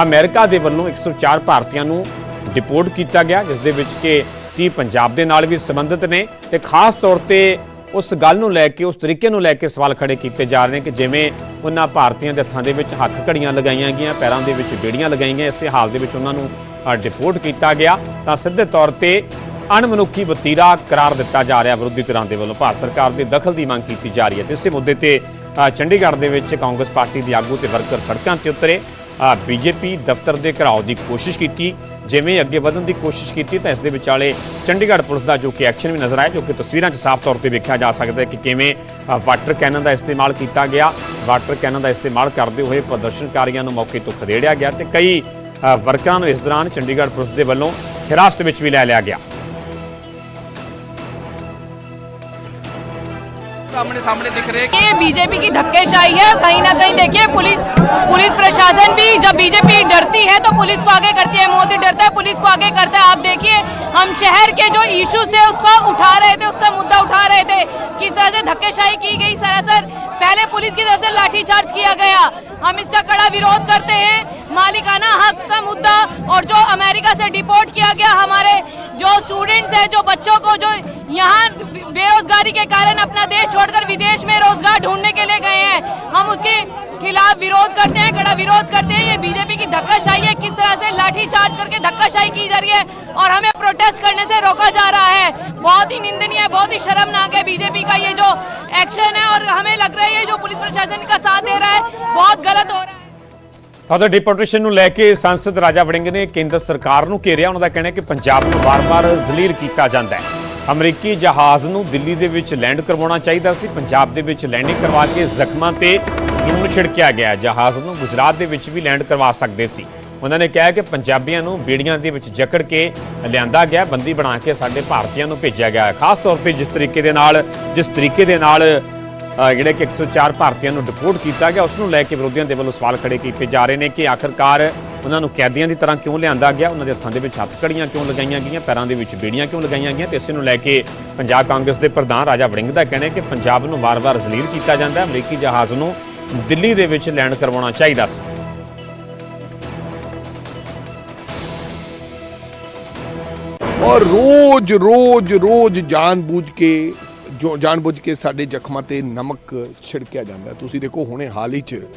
ਅਮਰੀਕਾ ਦੇ ਵੱਲੋਂ 104 ਭਾਰਤੀਆਂ ਨੂੰ ਡਿਪੋਰਟ ਕੀਤਾ ਗਿਆ, ਜਿਸ ਦੇ ਵਿੱਚ ਕਿ 30 ਪੰਜਾਬ ਦੇ ਨਾਲ ਵੀ ਸੰਬੰਧਿਤ ਨੇ ਤੇ ਖਾਸ ਤੌਰ ਤੇ ਉਸ ਗੱਲ ਨੂੰ ਲੈ ਕੇ, ਉਸ ਤਰੀਕੇ ਨੂੰ ਲੈ ਕੇ ਸਵਾਲ ਖੜੇ ਕੀਤੇ ਜਾ ਰਹੇ ਨੇ ਕਿ ਜਿਵੇਂ ਉਹਨਾਂ ਭਾਰਤੀਆਂ ਦੇ ਹੱਥਾਂ ਦੇ ਵਿੱਚ ਹੱਥ ਘੜੀਆਂ ਲਗਾਈਆਂ ਗਈਆਂ, ਪੈਰਾਂ ਦੇ ਵਿੱਚ ਬੇੜੀਆਂ ਲਗਾਈਆਂ ਗਈਆਂ, ਇਸੇ ਹਾਲ ਦੇ ਵਿੱਚ ਉਹਨਾਂ ਨੂੰ ਡਿਪੋਰਟ ਕੀਤਾ ਗਿਆ। ਤਾਂ ਸਿੱਧੇ ਤੌਰ ਤੇ ਅਣਮਨੁੱਖੀ ਵਤੀਰਾ ਕਰਾਰ ਦਿੱਤਾ ਜਾ ਰਿਹਾ ਵਿਰੋਧੀ ਧਿਰਾਂ ਦੇ ਵੱਲੋਂ। ਭਾਰਤ ਸਰਕਾਰ ਦੇ ਦਖਲ ਦੀ ਮੰਗ ਕੀਤੀ ਜਾ ਰਹੀ ਹੈ ਤੇ ਇਸੇ ਮੁੱਦੇ ਤੇ ਚੰਡੀਗੜ੍ਹ ਦੇ ਵਿੱਚ ਕਾਂਗਰਸ ਪਾਰਟੀ ਦੇ ਆਗੂ ਤੇ ਵਰਕਰ ਸੜਕਾਂ ਤੇ ਉਤਰੇ। ਬੀਜੇਪੀ ਦਫ਼ਤਰ ਦੇ ਘਰਾਓ ਦੀ ਕੋਸ਼ਿਸ਼ ਕੀਤੀ। ਜਿਵੇਂ ਅੱਗੇ ਵਧਣ ਦੀ ਕੋਸ਼ਿਸ਼ ਕੀਤੀ ਤਾਂ ਇਸ ਦੇ ਵਿਚਾਲੇ ਚੰਡੀਗੜ੍ਹ ਪੁਲਿਸ ਦਾ ਜੋ ਕਿ ਐਕਸ਼ਨ ਵੀ ਨਜ਼ਰ ਆਇਆ, ਜੋ ਕਿ ਤਸਵੀਰਾਂ 'ਚ ਸਾਫ਼ ਤੌਰ ਤੇ ਵੇਖਿਆ ਜਾ ਸਕਦਾ ਹੈ ਕਿ ਕਿਵੇਂ ਵਾਟਰ ਕੈਨਨ ਦਾ ਇਸਤੇਮਾਲ ਕੀਤਾ ਗਿਆ। ਵਾਟਰ ਕੈਨਨ ਦਾ ਇਸਤੇਮਾਲ ਕਰਦੇ ਹੋਏ ਪ੍ਰਦਰਸ਼ਨਕਾਰੀਆਂ ਨੂੰ ਮੌਕੇ ਤੋਂ ਖਦੇੜਿਆ ਗਿਆ ਤੇ ਕਈ ਵਰਕਰਾਂ ਨੂੰ ਇਸ ਦੌਰਾਨ ਚੰਡੀਗੜ੍ਹ ਪੁਲਿਸ ਦੇ ਵੱਲੋਂ ਹਿਰਾਸਤ ਵਿੱਚ ਵੀ ਲੈ ਲਿਆ ਗਿਆ। सामने सामने दिख रहे हैं। ये बीजेपी की धक्केशाही है। कहीं ना कहीं देखिए, पुलिस पुलिस प्रशासन भी, जब बीजेपी डरती है तो पुलिस को आगे करती है। मोदी डरता है, पुलिस को आगे करता है। आप देखिए, हम शहर के जो इश्यूज़ थे, उसको उठा रहे थे, उसका मुद्दा उठा रहे थे। किस तरह से धक्केशाही की गई? सरासर पहले पुलिस की तरफ़ से लाठीचार्ज किया गया। हम इसका कड़ा विरोध करते हैं। मालिकाना हक का मुद्दा और जो अमेरिका से डिपोर्ट किया गया, हमारे जो स्टूडेंट्स हैं, जो बच्चों को जो यहाँ बेरोजगारी के कारण अपना देश छोड़कर विदेश में रोजगार ढूंढने के लिए गए हैं हम उसके खिलाफ विरोध करते हैं कड़ा विरोध करते हैं ये बीजेपी की धक्काशाही है किस तरह से लाठीचार्ज करके धक्काशाही की जा रही है और हमें प्रोटेस्ट करने से रोका जा रहा है बहुत ही निंदनीय है बहुत ही शर्मनाक है बीजेपी का ये जो एक्शन है और हमें लग रहा है ये जो पुलिस प्रशासन का साथ दे रहा है बहुत गलत हो रहा है ਤਾਂ ਡਿਪੋਰਟੇਸ਼ਨ ਨੂੰ ਲੈ ਕੇ ਸੰਸਦ ਰਾਜਾ ਵੜਿੰਗ ਨੇ ਕੇਂਦਰ ਸਰਕਾਰ ਨੂੰ ਘੇਰਿਆ ਉਹਨਾਂ ਦਾ ਕਹਿਣਾ ਹੈ ਕਿ ਪੰਜਾਬ ਨੂੰ ਵਾਰ-ਵਾਰ ਜ਼ਲੀਲ ਕੀਤਾ ਜਾਂਦਾ ਹੈ ਅਮਰੀਕੀ ਜਹਾਜ਼ ਨੂੰ ਦਿੱਲੀ ਦੇ ਵਿੱਚ ਲੈਂਡ ਕਰਵਾਉਣਾ ਚਾਹੀਦਾ ਸੀ। ਪੰਜਾਬ ਦੇ ਵਿੱਚ ਲੈਂਡਿੰਗ ਕਰਵਾ ਕੇ ਜ਼ਖਮਾਂ ਤੇ ਲੂਣ ਛਿੜਕਿਆ ਗਿਆ। ਜਹਾਜ਼ ਨੂੰ ਗੁਜਰਾਤ ਦੇ ਵਿੱਚ ਵੀ ਲੈਂਡ ਕਰਵਾ ਸਕਦੇ ਸੀ। ਉਹਨਾਂ ਨੇ ਕਿਹਾ ਕਿ ਪੰਜਾਬੀਆਂ ਨੂੰ ਬੇੜੀਆਂ ਦੇ ਵਿੱਚ ਜਕੜ ਕੇ ਲਿਆਂਦਾ ਗਿਆ, ਬੰਦੀ ਬਣਾ ਕੇ ਸਾਡੇ ਭਾਰਤੀਆਂ ਨੂੰ ਭੇਜਿਆ ਗਿਆ। ਖਾਸ ਤੌਰ ਤੇ ਜਿਸ ਤਰੀਕੇ ਦੇ ਨਾਲ, ਜਿਸ ਤਰੀਕੇ ਦੇ ਨਾਲ ਜਿਹੜੇ ਕਿ 104 ਭਾਰਤੀਆਂ ਨੂੰ ਡਿਪੋਰਟ ਕੀਤਾ ਗਿਆ, ਉਸ ਨੂੰ ਲੈ ਕੇ ਵਿਰੋਧੀਆਂ ਦੇ ਵੱਲੋਂ ਸਵਾਲ ਖੜੇ ਕੀਤੇ ਜਾ ਰਹੇ ਨੇ ਕਿ ਆਖਰਕਾਰ ਉਹਨਾਂ ਨੂੰ ਕੈਦੀਆਂ ਦੀ ਤਰ੍ਹਾਂ ਕਿਉਂ ਲਿਆਂਦਾ ਗਿਆ? ਉਹਨਾਂ ਦੇ ਹੱਥਾਂ ਦੇ ਵਿੱਚ ਹੱਥ ਕੜੀਆਂ ਕਿਉਂ ਲਗਾਈਆਂ ਗਈਆਂ? ਪੈਰਾਂ ਦੇ ਵਿੱਚ ਬੇੜੀਆਂ ਕਿਉਂ ਲਗਾਈਆਂ ਗਈਆਂ? ਤੇ ਇਸੇ ਨੂੰ ਲੈ ਕੇ ਪੰਜਾਬ ਕਾਂਗਰਸ ਦੇ ਪ੍ਰਧਾਨ ਰਾਜਾ ਵੜਿੰਗ ਦਾ ਕਹਿਣਾ ਹੈ ਕਿ ਪੰਜਾਬ ਨੂੰ ਵਾਰ-ਵਾਰ ਜ਼ਲੀਲ ਕੀਤਾ ਜਾਂਦਾ ਹੈ। ਅਮਰੀਕੀ ਜਹਾਜ਼ ਨੂੰ ਦਿੱਲੀ ਦੇ ਵਿੱਚ ਲੈਂਡ ਕਰਵਾਉਣਾ ਚਾਹੀਦਾ ਸੀ। ਔਰ ਰੋਜ਼ ਰੋਜ਼ ਰੋਜ਼ ਜਾਣਬੁੱਝ ਕੇ ਜੋ ਜਾਣਬੁੱਝ ਕੇ ਸਾਡੇ ਜ਼ਖਮਾਂ ਤੇ ਨਮਕ ਛਿੜਕਿਆ ਜਾਂਦਾ। ਤੁਸੀਂ ਦੇਖੋ ਹੁਣੇ ਹਾਲ ਹੀ ਚ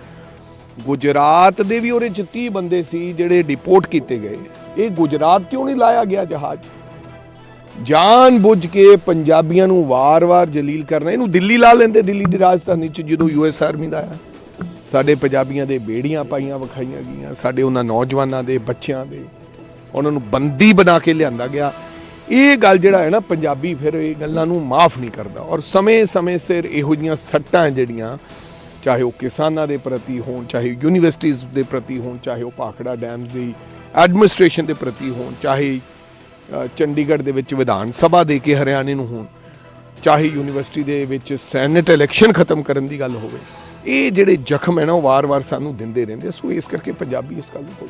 ਗੁਜਰਾਤ ਦੇ ਵੀ ਉਹਦੇ ਚ 30 ਬੰਦੇ ਸੀ ਜਿਹੜੇ ਡਿਪੋਰਟ ਕੀਤੇ ਗਏ। ਇਹ ਗੁਜਰਾਤ ਕਿਉਂ ਨਹੀਂ ਲਾਇਆ ਗਿਆ ਜਹਾਜ਼? ਜਾਣਬੁੱਝ ਕੇ ਪੰਜਾਬੀਆਂ ਨੂੰ ਵਾਰ-ਵਾਰ ਜਲੀਲ ਕਰਨਾ। ਇਹਨੂੰ ਦਿੱਲੀ ਲਾ ਲੈਂਦੇ ਦਿੱਲੀ ਦੀ ਰਾਜਧਾਨੀ ਚ ਜਦੋਂ ਯੂਐਸ ਆਰਮੀ ਦਾ ਆਇਆ। ਸਾਡੇ ਪੰਜਾਬੀਆਂ ਦੇ ਬੇੜੀਆਂ ਪਾਈਆਂ ਵਿਖਾਈਆਂ ਗਈਆਂ। ਸਾਡੇ ਉਹਨਾਂ ਨੌਜਵਾਨਾਂ ਦੇ ਬੱਚਿਆਂ ਦੇ। ਉਹਨਾਂ ਨੂੰ ਬੰਦੀ ਬਣਾ ਕੇ ਲਿਆਂਦਾ ਗਿਆ। ਇਹ ਗੱਲ ਜਿਹੜਾ ਹੈ ਨਾ ਪੰਜਾਬੀ ਫਿਰ ਇਹ ਗੱਲਾਂ ਨੂੰ ਮਾਫ ਨਹੀਂ ਕਰਦਾ ਔਰ ਸਮੇਂ-ਸਮੇਂ ਸਿਰ ਇਹੋ ਜੀਆਂ ਸੱਟਾਂ ਜਿਹੜੀਆਂ ਚਾਹੇ ਉਹ ਕਿਸਾਨਾਂ ਦੇ ਪ੍ਰਤੀ ਹੋਣ, ਚਾਹੇ ਯੂਨੀਵਰਸਿਟੀਆਂ ਦੇ ਪ੍ਰਤੀ ਹੋਣ, ਚਾਹੇ ਉਹ ਭਾਖੜਾ ਡੈਮ ਦੀ ਐਡਮਿਨਿਸਟ੍ਰੇਸ਼ਨ ਦੇ ਪ੍ਰਤੀ ਹੋਣ, ਚਾਹੇ ਚੰਡੀਗੜ੍ਹ ਦੇ ਵਿੱਚ ਵਿਧਾਨ ਸਭਾ ਦੇ ਕੇ ਹਰਿਆਣੇ ਨੂੰ ਹੋਣ, ਚਾਹੇ ਯੂਨੀਵਰਸਿਟੀ ਦੇ ਵਿੱਚ ਸੈਨੇਟ ਇਲੈਕਸ਼ਨ ਖਤਮ ਕਰਨ ਦੀ ਗੱਲ ਹੋਵੇ, ਇਹ ਜਿਹੜੇ ਜ਼ਖਮ ਹੈ ਨਾ ਉਹ ਵਾਰ-ਵਾਰ ਸਾਨੂੰ ਦਿੰਦੇ ਰਹਿੰਦੇ ਸੋ ਇਸ ਕਰਕੇ ਪੰਜਾਬੀ ਇਸ ਗੱਲ ਨੂੰ ਕੋਈ